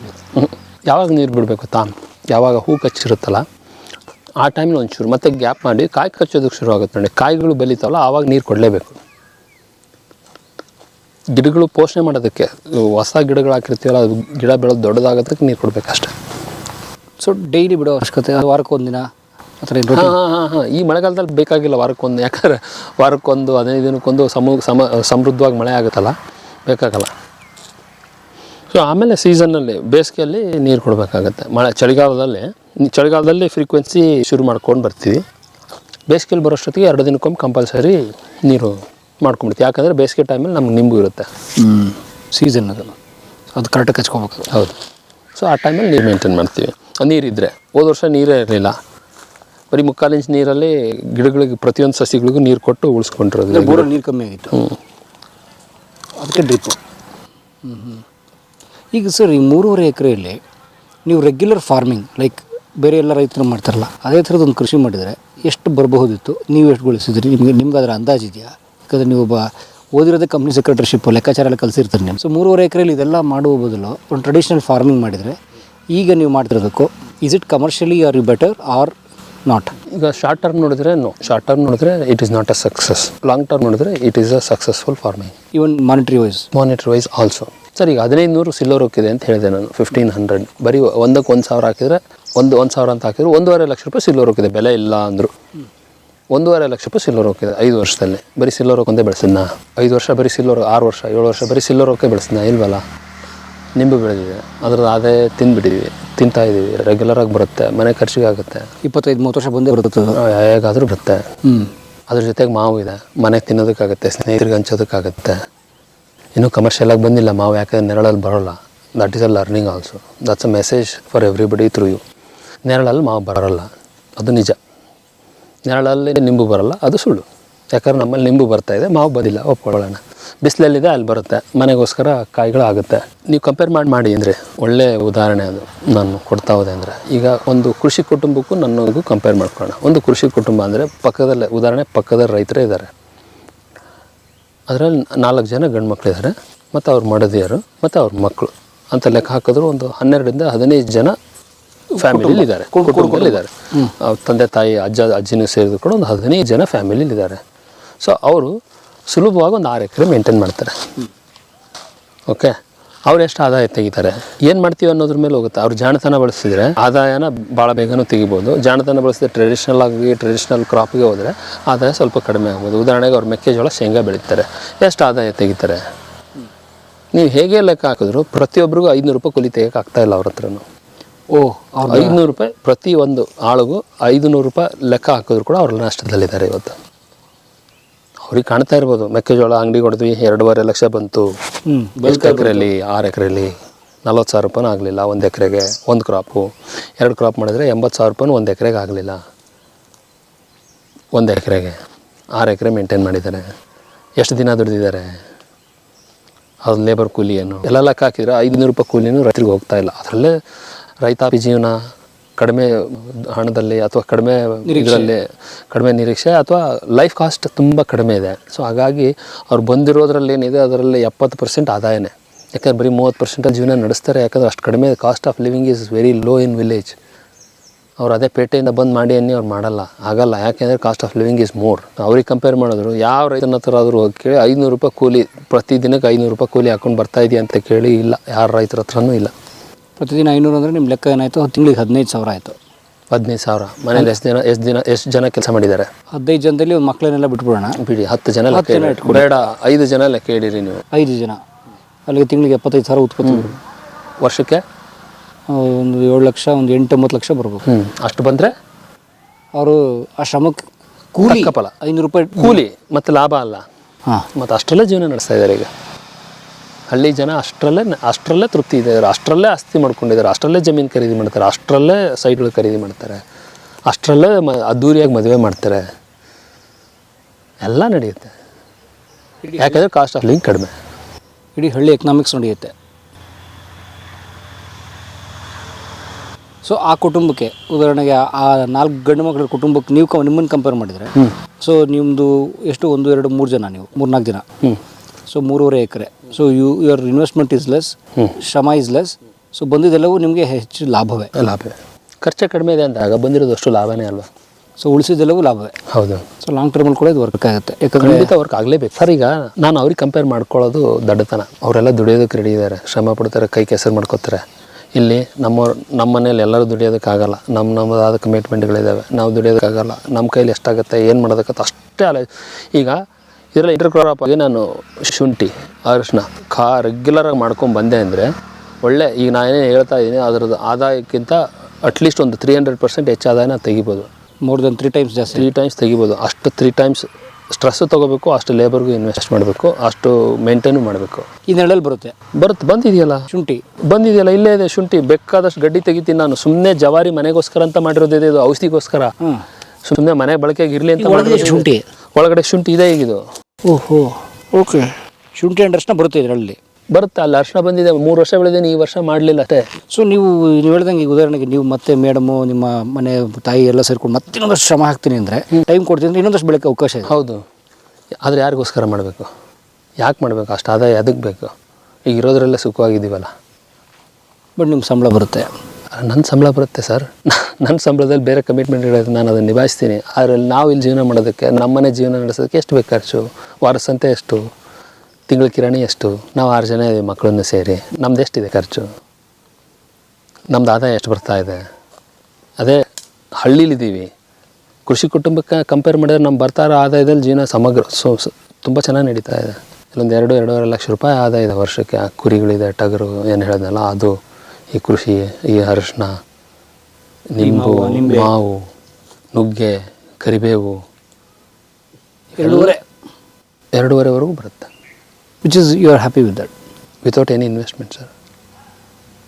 Speaker 2: ಯಾವಾಗ ನೀರು ಬಿಡಬೇಕು ತಾಮ್ ಯಾವಾಗ ಹೂ ಕಚ್ಚಿರುತ್ತಲ್ಲ ಆ ಟೈಮಲ್ಲಿ ಒಂಚೂರು ಮತ್ತೆ ಗ್ಯಾಪ್ ಮಾಡಿ ಕಾಯಿ ಕಚ್ಚೋದಕ್ಕೆ ಶುರು ಆಗುತ್ತೆ ನೋಡಿ ಕಾಯಿಗಳು ಬೆಳೀತಾವಲ್ಲ ಆವಾಗ ನೀರು ಕೊಡಲೇಬೇಕು. ಗಿಡಗಳು ಪೋಷಣೆ ಮಾಡೋದಕ್ಕೆ ಹೊಸ ಗಿಡಗಳು ಹಾಕಿರ್ತೀವಲ್ಲ ಅದು ಗಿಡ ಬೆಳೆದು ದೊಡ್ಡದಾಗೋದಕ್ಕೆ ನೀರು ಕೊಡಬೇಕಷ್ಟೆ.
Speaker 3: ಸೊ ಡೈಲಿ ಬಿಡೋ ಅವಶ್ಯಕತೆ ಅದು ವಾರಕ್ಕೆ ಒಂದಿನ ಆ ಥರ
Speaker 2: ಹಾಂ ಹಾಂ ಹಾಂ ಈ ಮಳೆಗಾಲದಲ್ಲಿ ಬೇಕಾಗಿಲ್ಲ ವಾರಕ್ಕೊಂದು. ಯಾಕಂದ್ರೆ ವಾರಕ್ಕೊಂದು ಹದಿನೈದು ದಿನಕ್ಕೊಂದು ಸಮ ಸಮ ಸಮೃದ್ಧವಾಗಿ ಮಳೆ ಆಗುತ್ತಲ್ಲ ಬೇಕಾಗಲ್ಲ. ಸೊ ಆಮೇಲೆ ಸೀಸನ್ನಲ್ಲಿ ಬೇಸಿಗೆಯಲ್ಲಿ ನೀರು ಕೊಡಬೇಕಾಗತ್ತೆ. ಮಳೆ ಚಳಿಗಾಲದಲ್ಲಿ ಚಳಿಗಾಲದಲ್ಲಿ ಫ್ರೀಕ್ವೆನ್ಸಿ ಶುರು ಮಾಡ್ಕೊಂಡು ಬರ್ತೀವಿ. ಬೇಸಿಗೆಯಲ್ಲಿ ಬರೋಷ್ಟೊತ್ತಿಗೆ ಎರಡು ದಿನಕ್ಕೊಮ್ಮೆ ಕಂಪಲ್ಸರಿ ನೀರು ಮಾಡ್ಕೊಂಡ್ಬಿಡ್ತೀವಿ. ಯಾಕಂದರೆ ಬೇಸಿಗೆ ಟೈಮಲ್ಲಿ ನಮ್ಗೆ ನಿಂಬು ಇರುತ್ತೆ.
Speaker 3: ಹ್ಞೂ ಸೀಸನ್ ಅದು. ಅದು ಕರೆಕ್ಟಾಗಿ ಕಚ್ಕೊಬೇಕು.
Speaker 2: ಹೌದು. ಸೊ ಆ ಟೈಮಲ್ಲಿ ನೀರು ಮೇಂಟೈನ್ ಮಾಡ್ತೀವಿ. ನೀರಿದ್ದರೆ ಹೋದ ವರ್ಷ ನೀರೇ ಇರಲಿಲ್ಲ. ಬರೀ ಮುಕ್ಕಾಲು ಇಂಚ್ ನೀರಲ್ಲಿ ಗಿಡಗಳಿಗೆ ಪ್ರತಿಯೊಂದು ಸಸಿಗಳಿಗೂ ನೀರು ಕೊಟ್ಟು ಉಳಿಸ್ಕೊಂಡಿರೋದು.
Speaker 3: ಬೋರಲ್ಲಿ ನೀರು ಕಮ್ಮಿ ಆಗಿತ್ತು. ಅದಕ್ಕೆ ಡ್ರಿಪ್ ಹ್ಞೂ ಈಗ ಸರ್ ಈ ಮೂರುವರೆ ಎಕರೆಯಲ್ಲಿ ನೀವು ರೆಗ್ಯುಲರ್ ಫಾರ್ಮಿಂಗ್ ಲೈಕ್ ಬೇರೆ ಎಲ್ಲ ರೈತರು ಮಾಡ್ತಾರಲ್ಲ ಅದೇ ಥರದೊಂದು ಕೃಷಿ ಮಾಡಿದರೆ ಎಷ್ಟು ಬರಬಹುದಿತ್ತು? ನೀವು ಎಷ್ಟು ಗಳಿಸಿದ್ರಿ ನಿಮಗೆ ನಿಮ್ಗೆ ಅದರ ಅಂದಾಜು ಇದೆಯಾ? ಯಾಕಂದರೆ ನೀವು ಒಬ್ಬ ಓದಿರೋದೇ ಕಂಪ್ನಿ ಸೆಕ್ರೆಟರಿಶಿಪ್ಪು ಲೆಕ್ಕಾಚಾರ ಎಲ್ಲ ಕಲಿಸಿರ್ತಾರೆ ನೀವು. ಸೊ ಮೂರುವರೆ ಎಕರೆಯಲ್ಲಿ ಇದೆಲ್ಲ ಮಾಡುವ ಬದಲು ಒಂದು ಟ್ರೆಡಿಷನಲ್ ಫಾರ್ಮಿಂಗ್ ಮಾಡಿದರೆ ಈಗ ನೀವು ಮಾಡ್ತಿರೋದಕ್ಕೂ is it commercially are you better or not
Speaker 2: ಈಗ ಶಾರ್ಟ್ ಟರ್ಮ್ ನೋಡಿದ್ರೆ ನೋ ಶಾರ್ಟ್ ಟರ್ಮ್ ನೋಡಿದ್ರೆ it is not a success long term ನೋಡಿದ್ರೆ it is a successful farming
Speaker 3: even monetary wise
Speaker 2: monetary wise also sir ಈಗ ಹದಿನೈದು ನೂರು ಸಿಲ್ಲರ್ ಹೋಗಿದೆ ಅಂತ ಹೇಳಿದೆ ನಾನು ಫಿಫ್ಟೀನ್ ಹಂಡ್ರೆಡ್ ಬರೀ ಒಂದಕ್ಕೆ ಒಂದು ಸಾವಿರ ಹಾಕಿದರೆ ಒಂದು ಒಂದು ಸಾವಿರ ಅಂತ ಹಾಕಿದ್ರೆ ಒಂದೂವರೆ ಲಕ್ಷ ರೂಪಾಯಿ ಸಿಲ್ಲರ್ ಹೋಗಿದೆ ಬೆಲೆ ಇಲ್ಲ ಅಂದರು. ಒಂದೂವರೆ ಲಕ್ಷ ರೂಪಾಯಿ ಸಿಲ್ಲರ್ ಹೋಗಿದೆ ಐದು ವರ್ಷದಲ್ಲಿ. ಬರೀ ಸಿಲ್ಲರ್ ಒಂದೇ ಬೆಳೆಸಿದ್ನ? ಐದು ವರ್ಷ ಬರೀ ಸಿಲ್ವರ್ ಆರು ವರ್ಷ ಏಳು ವರ್ಷ ಬರೀ ಸಿಲ್ಲರ್ ಹೋಗಿ ಬೆಳೆಸಿದ್ನ? ಇಲ್ವಲ್ಲ? ನಿಂಬು ಬೆಳೆದಿದೆ. ಅದ್ರದ್ದು ಅದೇ ತಿಂದುಬಿಟ್ಟಿದ್ದೀವಿ ತಿಂತಾ ಇದ್ದೀವಿ ರೆಗ್ಯುಲರಾಗಿ ಬರುತ್ತೆ ಮನೆ ಖರ್ಚಿಗೆ ಆಗುತ್ತೆ
Speaker 3: ಇಪ್ಪತ್ತೈದು ಮೂವತ್ತು ವರ್ಷ ಬಂದೇ ಬರುತ್ತೆ.
Speaker 2: ಹೇಗಾದರೂ ಬರುತ್ತೆ.
Speaker 3: ಹ್ಞೂ
Speaker 2: ಅದ್ರ ಜೊತೆಗೆ ಮಾವು ಇದೆ. ಮನೆಗೆ ತಿನ್ನೋದಕ್ಕಾಗುತ್ತೆ ಸ್ನೇಹಿತರಿಗೆ ಹಂಚೋದಕ್ಕಾಗುತ್ತೆ. ಇನ್ನೂ ಕಮರ್ಷಿಯಲಾಗಿ ಬಂದಿಲ್ಲ ಮಾವು ಯಾಕಂದ್ರೆ ನೆರಳಲ್ಲಿ ಬರೋಲ್ಲ. That is a learning also that's a message for everybody through you ನೆರಳಲ್ಲಿ ಮಾವು ಬರೋಲ್ಲ. ಅದು ನಿಜ. ನೆರಳಲ್ಲಿ ನಿಂಬು ಬರಲ್ಲ, ಅದು ಸುಳ್ಳು. ಯಾಕಂದ್ರೆ ನಮ್ಮಲ್ಲಿ ನಿಂಬು ಬರ್ತಾ ಇದೆ, ಮಾವು ಬದಿಲ್ಲ, ಒಪ್ಕೊಳ್ಳೋಣ. ಬಿಸಿಲಲ್ಲಿದೆ ಅಲ್ಲಿ ಬರುತ್ತೆ, ಮನೆಗೋಸ್ಕರ ಕಾಯಿಗಳಾಗುತ್ತೆ. ನೀವು ಕಂಪೇರ್ ಮಾಡಿ ಮಾಡಿ ಅಂದರೆ, ಒಳ್ಳೆ ಉದಾಹರಣೆ ಅದು ನಾನು ಕೊಡ್ತಾ ಹೋದೆ ಅಂದರೆ. ಈಗ ಒಂದು ಕೃಷಿ ಕುಟುಂಬಕ್ಕೂ ನನ್ನಗೂ ಕಂಪೇರ್ ಮಾಡ್ಕೊಳ್ಳೋಣ. ಒಂದು ಕೃಷಿ ಕುಟುಂಬ ಅಂದರೆ ಪಕ್ಕದಲ್ಲೇ, ಉದಾಹರಣೆ ಪಕ್ಕದ ರೈತರೇ ಇದ್ದಾರೆ. ಅದರಲ್ಲಿ ನಾಲ್ಕು ಜನ ಗಂಡು ಮಕ್ಕಳಿದ್ದಾರೆ ಮತ್ತು ಅವ್ರ ಮಡದಿಯರು, ಮತ್ತು ಅವ್ರ ಮಕ್ಕಳು. ಅಂತ ಲೆಕ್ಕ ಹಾಕಿದ್ರು ಒಂದು ಹನ್ನೆರಡರಿಂದ ಹದಿನೈದು ಜನ ಫ್ಯಾಮಿಲಿಲಿ ಇದ್ದಾರೆ ಕುಟುಂಬದಲ್ಲಿ ಇದ್ದಾರೆ ಅವ್ರ ತಂದೆ ತಾಯಿ ಅಜ್ಜ ಅಜ್ಜಿನೂ ಸೇರಿದ್ರು ಕೂಡ ಒಂದು ಹದಿನೈದು ಜನ ಫ್ಯಾಮಿಲಿಲಿ ಇದ್ದಾರೆ ಸೊ ಅವರು ಸುಲಭವಾಗಿ ಒಂದು ಆರು ಎಕರೆ ಮೇಂಟೈನ್ ಮಾಡ್ತಾರೆ. ಓಕೆ ಅವ್ರು ಎಷ್ಟು ಆದಾಯ ತೆಗಿತಾರೆ? ಏನು ಮಾಡ್ತೀವಿ ಅನ್ನೋದ್ರ ಮೇಲೆ ಹೋಗುತ್ತೆ. ಅವ್ರು ಜಾಣತನ ಬಳಸಿದ್ರೆ ಆದಾಯನ ಭಾಳ ಬೇಗನೂ ತೆಗಿಬೋದು. ಜಾಣತನ ಬಳಸಿದ್ರೆ ಟ್ರೆಡಿಷ್ನಲ್ ಆಗಿ ಟ್ರೆಡಿಷ್ನಲ್ ಕ್ರಾಪ್ಗೆ ಹೋದರೆ ಆದಾಯ ಸ್ವಲ್ಪ ಕಡಿಮೆ ಆಗ್ಬೋದು. ಉದಾಹರಣೆಗೆ ಅವ್ರು ಮೆಕ್ಕೆಜೋಳ ಶೇಂಗಾ ಬೆಳೀತಾರೆ. ಎಷ್ಟು ಆದಾಯ ತೆಗಿತಾರೆ? ನೀವು ಹೇಗೆ ಲೆಕ್ಕ ಹಾಕಿದ್ರು ಪ್ರತಿಯೊಬ್ಬರಿಗೂ ಐದುನೂರು ರೂಪಾಯಿ ಕೂಲಿ ತೆಗಿಯೋಕೆ ಆಗ್ತಾಯಿಲ್ಲ ಇಲ್ಲ ಅವ್ರ ಹತ್ರನೂ.
Speaker 3: ಓ
Speaker 2: ಐದುನೂರು ರೂಪಾಯಿ ಪ್ರತಿ ಒಂದು ಆಳಿಗೂ ಐದುನೂರು ರೂಪಾಯಿ ಲೆಕ್ಕ ಹಾಕಿದ್ರು ಕೂಡ ಅವ್ರ ನಷ್ಟದಲ್ಲಿದ್ದಾರೆ ಇವತ್ತು. ಅವ್ರಿಗೆ ಕಾಣ್ತಾ ಇರ್ಬೋದು. ಮೆಕ್ಕೆಜೋಳ ಅಂಗಡಿ ಹೊಡೆದ್ವಿ ಎರಡೂವರೆ ಲಕ್ಷ ಬಂತು. ಎಷ್ಟು ಎಕರೆಯಲ್ಲಿ ಆರು ಎಕರೆಯಲ್ಲಿ ನಲ್ವತ್ತು ಸಾವಿರ ರೂಪಾಯಿ ಆಗಲಿಲ್ಲ ಒಂದು ಎಕರೆಗೆ ಒಂದು ಕ್ರಾಪು. ಎರಡು ಕ್ರಾಪ್ ಮಾಡಿದ್ರೆ ಎಂಬತ್ತು ಸಾವಿರ ರೂಪಾಯಿ ಒಂದು ಎಕರೆಗೆ ಆಗಲಿಲ್ಲ. ಒಂದು ಎಕರೆಗೆ. ಆರು ಎಕರೆ ಮೇಂಟೈನ್ ಮಾಡಿದ್ದಾರೆ. ಎಷ್ಟು ದಿನ ದುಡಿದಿದ್ದಾರೆ? ಅದು ಲೇಬರ್ ಕೂಲಿ ಏನು ಎಲ್ಲ ಲೆಕ್ಕ ಹಾಕಿದ್ರೆ ಐದುನೂರು ರೂಪಾಯಿ ಕೂಲಿನೂ ರೈತರಿಗೆ ಹೋಗ್ತಾ ಇಲ್ಲ. ಅದರಲ್ಲೇ ರೈತಾಪಿ ಜೀವನ ಕಡಿಮೆ ಹಣದಲ್ಲಿ ಅಥವಾ ಕಡಿಮೆ ಇದರಲ್ಲಿ ಕಡಿಮೆ ನಿರೀಕ್ಷೆ ಅಥವಾ ಲೈಫ್ ಕಾಸ್ಟ್ ತುಂಬ ಕಡಿಮೆ ಇದೆ. ಸೊ ಹಾಗಾಗಿ ಅವ್ರು ಬಂದಿರೋದ್ರಲ್ಲಿ ಏನಿದೆ ಅದರಲ್ಲಿ ಎಪ್ಪತ್ತು ಪರ್ಸೆಂಟ್ ಆದಾಯನೇ. ಯಾಕಂದ್ರೆ ಬರೀ ಮೂವತ್ತು ಪರ್ಸೆಂಟ್ ಜೀವನ ನಡೆಸ್ತಾರೆ ಯಾಕಂದ್ರೆ ಅಷ್ಟು ಕಡಿಮೆ cost of living is very low in village ಅವ್ರು ಅದೇ ಪೇಟೆಯಿಂದ ಬಂದು ಮಾಡಿ ಅನ್ನಿ ಅವ್ರು ಮಾಡಲ್ಲ. ಆಗಲ್ಲ. ಯಾಕೆಂದರೆ cost of living is more ಅವ್ರಿಗೆ ಕಂಪೇರ್ ಮಾಡಿದ್ರು ಯಾವ ರೈತನ ಹತ್ರ ಆದರೂ ಹೋಗಿ ಕೇಳಿ ಐನೂರು ರೂಪಾಯಿ ಕೂಲಿ ಪ್ರತಿ ದಿನಕ್ಕೆ ಐನೂರು ರೂಪಾಯಿ ಕೂಲಿ ಹಾಕೊಂಡು ಬರ್ತಾ ಇದೆಯಾ ಅಂತ ಕೇಳಿ ಇಲ್ಲ. ಯಾರ ರೈತರ ಹತ್ರನೂ ಇಲ್ಲ.
Speaker 3: ಪ್ರತಿದಿನ ಐನೂರು ಅಂದರೆ ನಿಮ್ಮ ಲೆಕ್ಕ ಏನಾಯಿತು? ತಿಂಗಳಿಗೆ ಹದಿನೈದು ಸಾವಿರ ಆಯಿತು.
Speaker 2: ಹದಿನೈದು ಸಾವಿರ. ಮನೇಲಿ ಎಷ್ಟು ದಿನ ಎಷ್ಟು ದಿನ ಎಷ್ಟು ಜನ ಕೆಲಸ ಮಾಡಿದ್ದಾರೆ?
Speaker 3: ಹದಿನೈದು ಜನದಲ್ಲಿ ಒಂದು ಮಕ್ಕಳನ್ನೆಲ್ಲ ಬಿಟ್ಬಿಡೋಣ.
Speaker 2: ಬಿಡಿ ಹತ್ತು ಜನ ಲೆಕ್ಕ
Speaker 3: ಜನ.
Speaker 2: ಬೇಡ ಐದು ಜನ ಲೆಕ್ಕ ಇಡೀರಿ ನೀವು.
Speaker 3: ಐದು ಜನ. ಅಲ್ಲಿಗೆ ತಿಂಗಳಿಗೆ ಎಪ್ಪತ್ತೈದು ಸಾವಿರ ಉತ್ಪತ್ತಿ.
Speaker 2: ವರ್ಷಕ್ಕೆ?
Speaker 3: ಆ, ಒಂದು ಏಳು ಲಕ್ಷ ಒಂದು ಎಂಟು ಒಂಬತ್ತು ಲಕ್ಷ ಬರ್ಬೋದು.
Speaker 2: ಅಷ್ಟು ಬಂದರೆ?
Speaker 3: ಅವರು ಆ ಶ್ರಮಕ್ಕೆ ಕೂಲಿ
Speaker 2: ಕಪಲ ಫಲ.
Speaker 3: ಐನೂರು ರೂಪಾಯಿ
Speaker 2: ಕೂಲಿ ಮತ್ತು ಲಾಭ ಅಲ್ಲ.
Speaker 3: ಹಾಂ.
Speaker 2: ಮತ್ತು ಅಷ್ಟೆಲ್ಲ ಜೀವನ ನಡೆಸ್ತಾ ಇದ್ದಾರೆ ಈಗ. ಹಳ್ಳಿ ಜನ ಅಷ್ಟರಲ್ಲೇ ಅಷ್ಟರಲ್ಲೇ ತೃಪ್ತಿ ಇದ್ದಾರೆ ಅಷ್ಟರಲ್ಲೇ ಆಸ್ತಿ ಮಾಡ್ಕೊಂಡಿದ್ದಾರೆ. ಅಷ್ಟರಲ್ಲೇ ಜಮೀನು ಖರೀದಿ ಮಾಡ್ತಾರೆ. ಅಷ್ಟರಲ್ಲೇ ಸೈಟ್ಗಳು ಖರೀದಿ ಮಾಡ್ತಾರೆ. ಅಷ್ಟರಲ್ಲೇ ಮ ಅದ್ದೂರಿಯಾಗಿ ಮದುವೆ ಮಾಡ್ತಾರೆ. ಎಲ್ಲ ನಡೆಯುತ್ತೆ. ಯಾಕಂದರೆ ಕಾಸ್ಟ್ ಆಫ್ ಲಿಂಕ್ ಕಡಿಮೆ.
Speaker 3: ಇಡೀ ಹಳ್ಳಿ ಎಕನಾಮಿಕ್ಸ್ ನಡೆಯುತ್ತೆ. ಸೊ ಆ ಕುಟುಂಬಕ್ಕೆ ಉದಾಹರಣೆಗೆ ಆ- ನಾಲ್ಕು ಗಂಡು ಮಕ್ಕಳ ಕುಟುಂಬಕ್ಕೆ ನೀವು ಕ ನಿಮ್ಮನ್ನು ಕಂಪೇರ್ ಮಾಡಿದರೆ ಸೊ ನಿಮ್ಮದು ಎಷ್ಟು? ಒಂದು ಎರಡು ಮೂರು ಜನ ನೀವು. ಮೂರ್ನಾಲ್ಕು ಜನ.
Speaker 2: ಹ್ಞೂ
Speaker 3: ಸೊ ಮೂರುವರೆ ಎಕರೆ. So you your investment is less ಶ್ರಮ ಇಸ್ ಲೆಸ್ ಸೊ ಬಂದಿದ್ದೆಲ್ಲವೂ ನಿಮಗೆ ಹೆಚ್ಚು ಲಾಭವೇ.
Speaker 2: ಲಾಭವೇ. ಖರ್ಚು ಕಡಿಮೆ ಇದೆ ಅಂದಾಗ ಬಂದಿರೋದು ಅಷ್ಟು ಲಾಭನೇ ಅಲ್ವಾ?
Speaker 3: ಸೊ ಉಳಿಸಿದ್ದೆಲ್ಲವೂ ಲಾಭವೇ.
Speaker 2: ಹೌದು.
Speaker 3: ಸೊ ಲಾಂಗ್ ಟರ್ಮಲ್ಲಿ ಕೂಡ ಇದು ವರ್ಕ್ ಆಗುತ್ತೆ. ಯಾಕಂದರೆ
Speaker 2: ಖಂಡಿತ ವರ್ಕ್ ಆಗಲೇಬೇಕು. ಸರ್ ಈಗ ನಾನು ಅವ್ರಿಗೆ ಕಂಪೇರ್ ಮಾಡ್ಕೊಳ್ಳೋದು ದಡ್ಡತನ. ಅವರೆಲ್ಲ ದುಡಿಯೋದಕ್ಕೆ ರೆಡಿ ಇದ್ದಾರೆ. ಶ್ರಮ ಪಡ್ತಾರೆ ಕೈ ಕೆಸರು ಮಾಡ್ಕೋತಾರೆ. ಇಲ್ಲಿ ನಮ್ಮ ನಮ್ಮ ಮನೇಲಿ ಎಲ್ಲರೂ ದುಡಿಯೋದಕ್ಕಾಗಲ್ಲ ನಮ್ಮ ನಮ್ಮದಾದ ಕಮಿಟ್ಮೆಂಟ್ಗಳಿದ್ದಾವೆ ನಾವು ದುಡಿಯೋದಕ್ಕಾಗಲ್ಲ ನಮ್ಮ ಕೈಲಿ ಎಷ್ಟಾಗುತ್ತೆ ಏನು ಮಾಡೋದಕ್ಕಂತ ಅಷ್ಟೇ ಅಲ್ಲ ಈಗ ಇದರಲ್ಲಿ ಇಂಟರ್ ಕ್ರಾಪ್ ಆಗಿ ನಾನು ಶುಂಠಿ ಅರಿಶಿನ ಖಾ ರೆಗ್ಯುಲರಾಗಿ ಮಾಡ್ಕೊಂಡು ಬಂದೆ ಅಂದರೆ ಒಳ್ಳೆ ಈಗ ನಾನೇನು ಹೇಳ್ತಾ ಇದ್ದೀನಿ ಅದರದ್ದು ಆದಾಯಕ್ಕಿಂತ ಅಟ್ಲೀಸ್ಟ್ ಒಂದು ತ್ರೀ ಹಂಡ್ರೆಡ್ ಪರ್ಸೆಂಟ್ ಹೆಚ್ಚು ಆದಾಯನ ತೆಗಿಬೋದು.
Speaker 3: ಮೋರ್ ದೆನ್ ತ್ರೀ ಟೈಮ್ಸ್ ಜಾಸ್ತಿ.
Speaker 2: ತ್ರೀ ಟೈಮ್ಸ್ ತೆಗಿಬೋದು. ಅಷ್ಟು ತ್ರೀ ಟೈಮ್ಸ್ ಸ್ಟ್ರೆಸ್ಸು ತೊಗೋಬೇಕು ಅಷ್ಟು ಲೇಬರ್ಗೂ ಇನ್ವೆಸ್ಟ್ ಮಾಡಬೇಕು ಅಷ್ಟು ಮೇಂಟೈನು ಮಾಡಬೇಕು.
Speaker 3: ಈ ನೆರಳಲ್ಲಿ ಬರುತ್ತೆ.
Speaker 2: ಬರುತ್ತೆ ಬಂದಿದೆಯಲ್ಲ?
Speaker 3: ಶುಂಠಿ.
Speaker 2: ಬಂದಿದೆಯಲ್ಲ ಇಲ್ಲೇ ಇದೆ ಶುಂಠಿ. ಬೇಕಾದಷ್ಟು ಗಡ್ಡಿ ತೆಗಿತೀನಿ ನಾನು. ಸುಮ್ಮನೆ ಜವಾರಿ ಮನೆಗೋಸ್ಕರ ಅಂತ ಮಾಡಿರೋದಿದೆ ಇದು ಔಷಧಿಗೋಸ್ಕರ. ಸುಮ್ಮನೆ ಮನೆ ಬಳಕೆಗೆ ಇರಲಿ ಅಂತ
Speaker 3: ಶುಂಠಿ.
Speaker 2: ಒಳಗಡೆ ಶುಂಠಿ ಇದೆ ಈಗಿದು
Speaker 3: ಓಹೋ. ಓಕೆ. ಶುಂಠಿ ಅಂಡ್ ಅರ್ಶನ ಬರುತ್ತೆ ಇದರಲ್ಲಿ.
Speaker 2: ಬರುತ್ತೆ? ಅಲ್ಲಿ ಅರ್ಶನ ಬಂದಿದೆ. ಮೂರು ವರ್ಷ ಬೆಳೆದೇನೆ ಈ ವರ್ಷ ಮಾಡಲಿಲ್ಲ ಅಷ್ಟೇ.
Speaker 3: ಸೊ ನೀವು ನೀವು ಹೇಳ್ದಂಗೆ ಈಗ ಉದಾಹರಣೆಗೆ ನೀವು ಮತ್ತೆ ಮೇಡಮು ನಿಮ್ಮ ಮನೆ ತಾಯಿ ಎಲ್ಲ ಸೇರ್ಕೊಂಡು ಮತ್ತೆ ಇನ್ನೊಂದಷ್ಟು ಶ್ರಮ ಹಾಕ್ತೀನಿ ಅಂದರೆ ಟೈಮ್ ಕೊಡ್ತೀನಿ ಅಂದರೆ ಇನ್ನೊಂದಷ್ಟು ಬೆಳಕ್ಕೆ ಅವಕಾಶ ಇದೆ.
Speaker 2: ಹೌದು. ಆದರೆ ಯಾರಿಗೋಸ್ಕರ ಮಾಡಬೇಕು? ಯಾಕೆ ಮಾಡಬೇಕು? ಅಷ್ಟು ಆದಾಯ ಅದಕ್ಕೆ ಬೇಕು? ಈಗ ಇರೋದ್ರಲ್ಲೇ ಸುಖವಾಗಿದ್ದೀವಲ್ಲ.
Speaker 3: ಬಟ್ ನಿಮ್ಗೆ ಸಂಬಳ ಬರುತ್ತೆ.
Speaker 2: ನನ್ನ ಸಂಬಳ ಬರುತ್ತೆ ಸರ್. ನನ್ನ ಸಂಬಳದಲ್ಲಿ ಬೇರೆ ಕಮಿಟ್ಮೆಂಟ್ ಇರೋದು ನಾನು ಅದನ್ನು ನಿಭಾಯಿಸ್ತೀನಿ. ಆದರೆ ನಾವು ಇಲ್ಲಿ ಜೀವನ ಮಾಡೋದಕ್ಕೆ ನಮ್ಮನೆ ಜೀವನ ನಡೆಸೋದಕ್ಕೆ ಎಷ್ಟು ಬೇಕು ಖರ್ಚು ವಾರಸಂತೆ ಎಷ್ಟು? ತಿಂಗಳ ಕಿರಾಣಿ ಎಷ್ಟು? ನಾವು ಆರು ಜನ ಇದ್ದೀವಿ ಮಕ್ಕಳನ್ನು ಸೇರಿ. ನಮ್ದು ಎಷ್ಟಿದೆ ಖರ್ಚು? ನಮ್ದು ಆದಾಯ ಎಷ್ಟು ಬರ್ತಾ ಇದೆ? ಅದೇ ಹಳ್ಳೀಲಿದ್ದೀವಿ ಕೃಷಿ ಕುಟುಂಬಕ್ಕೆ ಕಂಪೇರ್ ಮಾಡಿದ್ರೆ ನಮ್ಮ ಬರ್ತಾ ಇರೋ ಆದಾಯದಲ್ಲಿ ಜೀವನ ಸಮಗ್ರ, ಸೊ ತುಂಬ ಚೆನ್ನಾಗಿ ನಡೀತಾ ಇದೆ. ಇಲ್ಲೊಂದು ಎರಡು, ಎರಡೂವರೆ ಲಕ್ಷ ರೂಪಾಯಿ ಆದಾಯ ಇದೆ ವರ್ಷಕ್ಕೆ. ಆ ಕುರಿಗಳಿದೆ, ಟಗರು, ಏನು ಹೇಳಿದ್ನಲ್ಲ ಅದು. ಈ ಕೃಷಿ ಈ ಅರಿಶಿನ ನಿಂಬು ಮಾವು ನುಗ್ಗೆ ಕರಿಬೇವು
Speaker 3: ಎರಡೂವರೆ.
Speaker 2: ಎರಡೂವರೆವರೆಗೂ ಬರುತ್ತೆ.
Speaker 3: Which is you are happy with that
Speaker 2: without any investment sir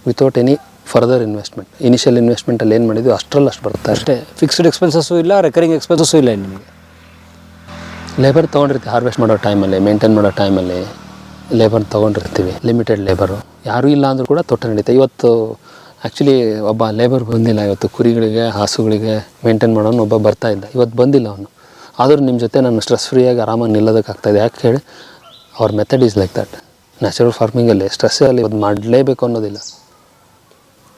Speaker 2: without any further investment initial ಇನ್ವೆಸ್ಟ್ಮೆಂಟಲ್ಲಿ ಏನು ಮಾಡಿದ್ವಿ ಅಷ್ಟರಲ್ಲಿ ಅಷ್ಟು ಬರುತ್ತೆ. ಅಷ್ಟೇ.
Speaker 3: ಫಿಕ್ಸ್ಡ್ ಎಕ್ಸ್ಪೆನ್ಸಸ್ಸು ಇಲ್ಲ ರೆಕರಿಂಗ್ ಎಕ್ಸ್ಪೆನ್ಸಸ್ಸು ಇಲ್ಲ ನಿಮಗೆ.
Speaker 2: ಲೇಬರ್ ತೊಗೊಂಡಿರ್ತೀವಿ ಹಾರ್ವೆಸ್ಟ್ ಮಾಡೋ ಟೈಮಲ್ಲಿ ಮೇಂಟೈನ್ ಮಾಡೋ ಟೈಮಲ್ಲಿ ಲೇಬರ್ ತೊಗೊಂಡಿರ್ತೀವಿ ಲಿಮಿಟೆಡ್ ಲೇಬರು ಯಾರೂ ಇಲ್ಲ ಅಂದರೂ ಕೂಡ ತೋಟ ನಡೀತೆ ಇವತ್ತು ಆ್ಯಕ್ಚುಲಿ ಒಬ್ಬ ಲೇಬರ್ ಬಂದಿಲ್ಲ, ಇವತ್ತು ಕುರಿಗಳಿಗೆ, ಹಸುಗಳಿಗೆ ಮೇಂಟೈನ್ ಮಾಡೋನು ಒಬ್ಬ ಬರ್ತಾ ಇದ್ದ. ಇವತ್ತು ಬಂದಿಲ್ಲ ಅವನು. ಆದರೂ ನಿಮ್ಮ ಜೊತೆ ನಾನು ಸ್ಟ್ರೆಸ್ ಫ್ರೀಯಾಗಿ ಆರಾಮಾಗಿ ನಿಲ್ಲೋದಕ್ಕಾಗ್ತಾಯಿದೆ ಯಾಕೆ ಹೇಳಿ? ಅವ್ರ method is like that natural ಫಾರ್ಮಿಂಗಲ್ಲಿ ಸ್ಟ್ರೆಸ್ಸಲ್ಲಿ ಇವತ್ತು ಮಾಡಲೇಬೇಕು ಅನ್ನೋದಿಲ್ಲ.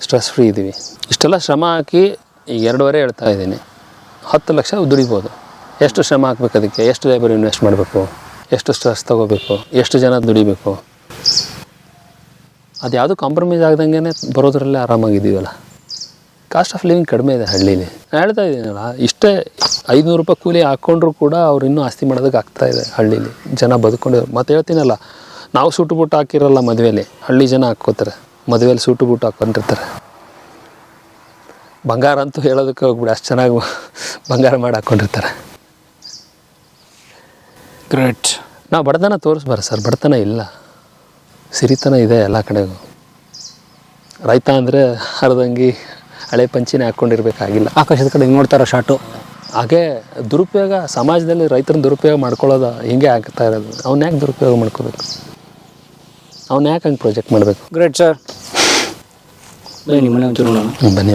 Speaker 2: ಸ್ಟ್ರೆಸ್ ಫ್ರೀ ಇದ್ದೀವಿ ಇಷ್ಟೆಲ್ಲ ಶ್ರಮ ಹಾಕಿ ಈಗ ಎರಡುವರೆ ಹೇಳ್ತಾ ಇದ್ದೀನಿ. ಹತ್ತು ಲಕ್ಷ ದುಡಿಬೋದು. ಎಷ್ಟು ಶ್ರಮ ಹಾಕ್ಬೇಕು ಅದಕ್ಕೆ? ಎಷ್ಟು ಲೇಬರ್ ಇನ್ವೆಸ್ಟ್ ಮಾಡಬೇಕು? ಎಷ್ಟು ಸ್ಟ್ರೆಸ್ ತೊಗೋಬೇಕು? ಎಷ್ಟು ಜನ ದುಡಿಬೇಕು? ಅದು ಯಾವುದು ಕಾಂಪ್ರಮೈಸ್ ಆಗ್ದಂಗೆ ಬರೋದ್ರಲ್ಲೇ ಆರಾಮಾಗಿದ್ದೀವಲ್ಲ? ಕಾಸ್ಟ್ ಆಫ್ ಲಿವಿಂಗ್ ಕಡಿಮೆ ಇದೆ ಹಳ್ಳೀಲಿ. ನಾನು ಹೇಳ್ತಾ ಇದ್ದೀನಲ್ಲ ಇಷ್ಟೇ ಐದುನೂರು ರೂಪಾಯಿ ಕೂಲಿ ಹಾಕ್ಕೊಂಡ್ರೂ ಕೂಡ ಅವ್ರು ಇನ್ನೂ ಆಸ್ತಿ ಮಾಡೋದಕ್ಕೆ ಆಗ್ತಾ ಇದೆ ಹಳ್ಳೀಲಿ. ಜನ ಬದುಕೊಂಡು ಮತ್ತೆ ಹೇಳ್ತೀನಲ್ಲ ನಾವು ಸೂಟು ಬುಟ್ಟು ಹಾಕಿರಲ್ಲ ಮದುವೆಯಲ್ಲಿ ಹಳ್ಳಿ ಜನ ಹಾಕ್ಕೋತಾರೆ. ಮದುವೆಯಲ್ಲಿ ಸೂಟು ಬುಟ್ಟು ಹಾಕ್ಕೊಂಡಿರ್ತಾರೆ. ಬಂಗಾರ ಅಂತೂ ಹೇಳೋದಕ್ಕೆ ಹೋಗ್ಬಿಡಿ ಅಷ್ಟು ಚೆನ್ನಾಗಿ ಬಂಗಾರ ಮಾಡಿ ಹಾಕ್ಕೊಂಡಿರ್ತಾರೆ.
Speaker 3: ಗ್ರೇಟ್
Speaker 2: ನಾವು ಬಡತನ ತೋರಿಸ್ಬಾರ ಸರ್ ಬಡತನ ಇಲ್ಲ. ಸಿರಿತನ ಇದೆ ಎಲ್ಲ ಕಡೆಗೂ ರೈತ ಅಂದರೆ ಹರಿದಂಗಿ ಹಳೆ ಪಂಚಿನೇ ಹಾಕ್ಕೊಂಡಿರ್ಬೇಕಾಗಿಲ್ಲ
Speaker 3: ಆಕಾಶದ ಕಡೆ ಹಿಂಗೆ ನೋಡ್ತಾರೋ ಶಾಟು.
Speaker 2: ಹಾಗೆ ದುರುಪಯೋಗ ಸಮಾಜದಲ್ಲಿ ರೈತರನ್ನ ದುರುಪಯೋಗ ಮಾಡ್ಕೊಳ್ಳೋದು ಹಿಂಗೆ ಆಗ್ತಾ ಇರೋದು. ಅವ್ನ ಯಾಕೆ ದುರುಪಯೋಗ ಮಾಡ್ಕೋಬೇಕು? ಅವ್ನ ಯಾಕೆ ಹಂಗೆ ಪ್ರಾಜೆಕ್ಟ್ ಮಾಡಬೇಕು?
Speaker 3: ಗ್ರೇಟ್ ಸರ್
Speaker 2: ಬನ್ನಿ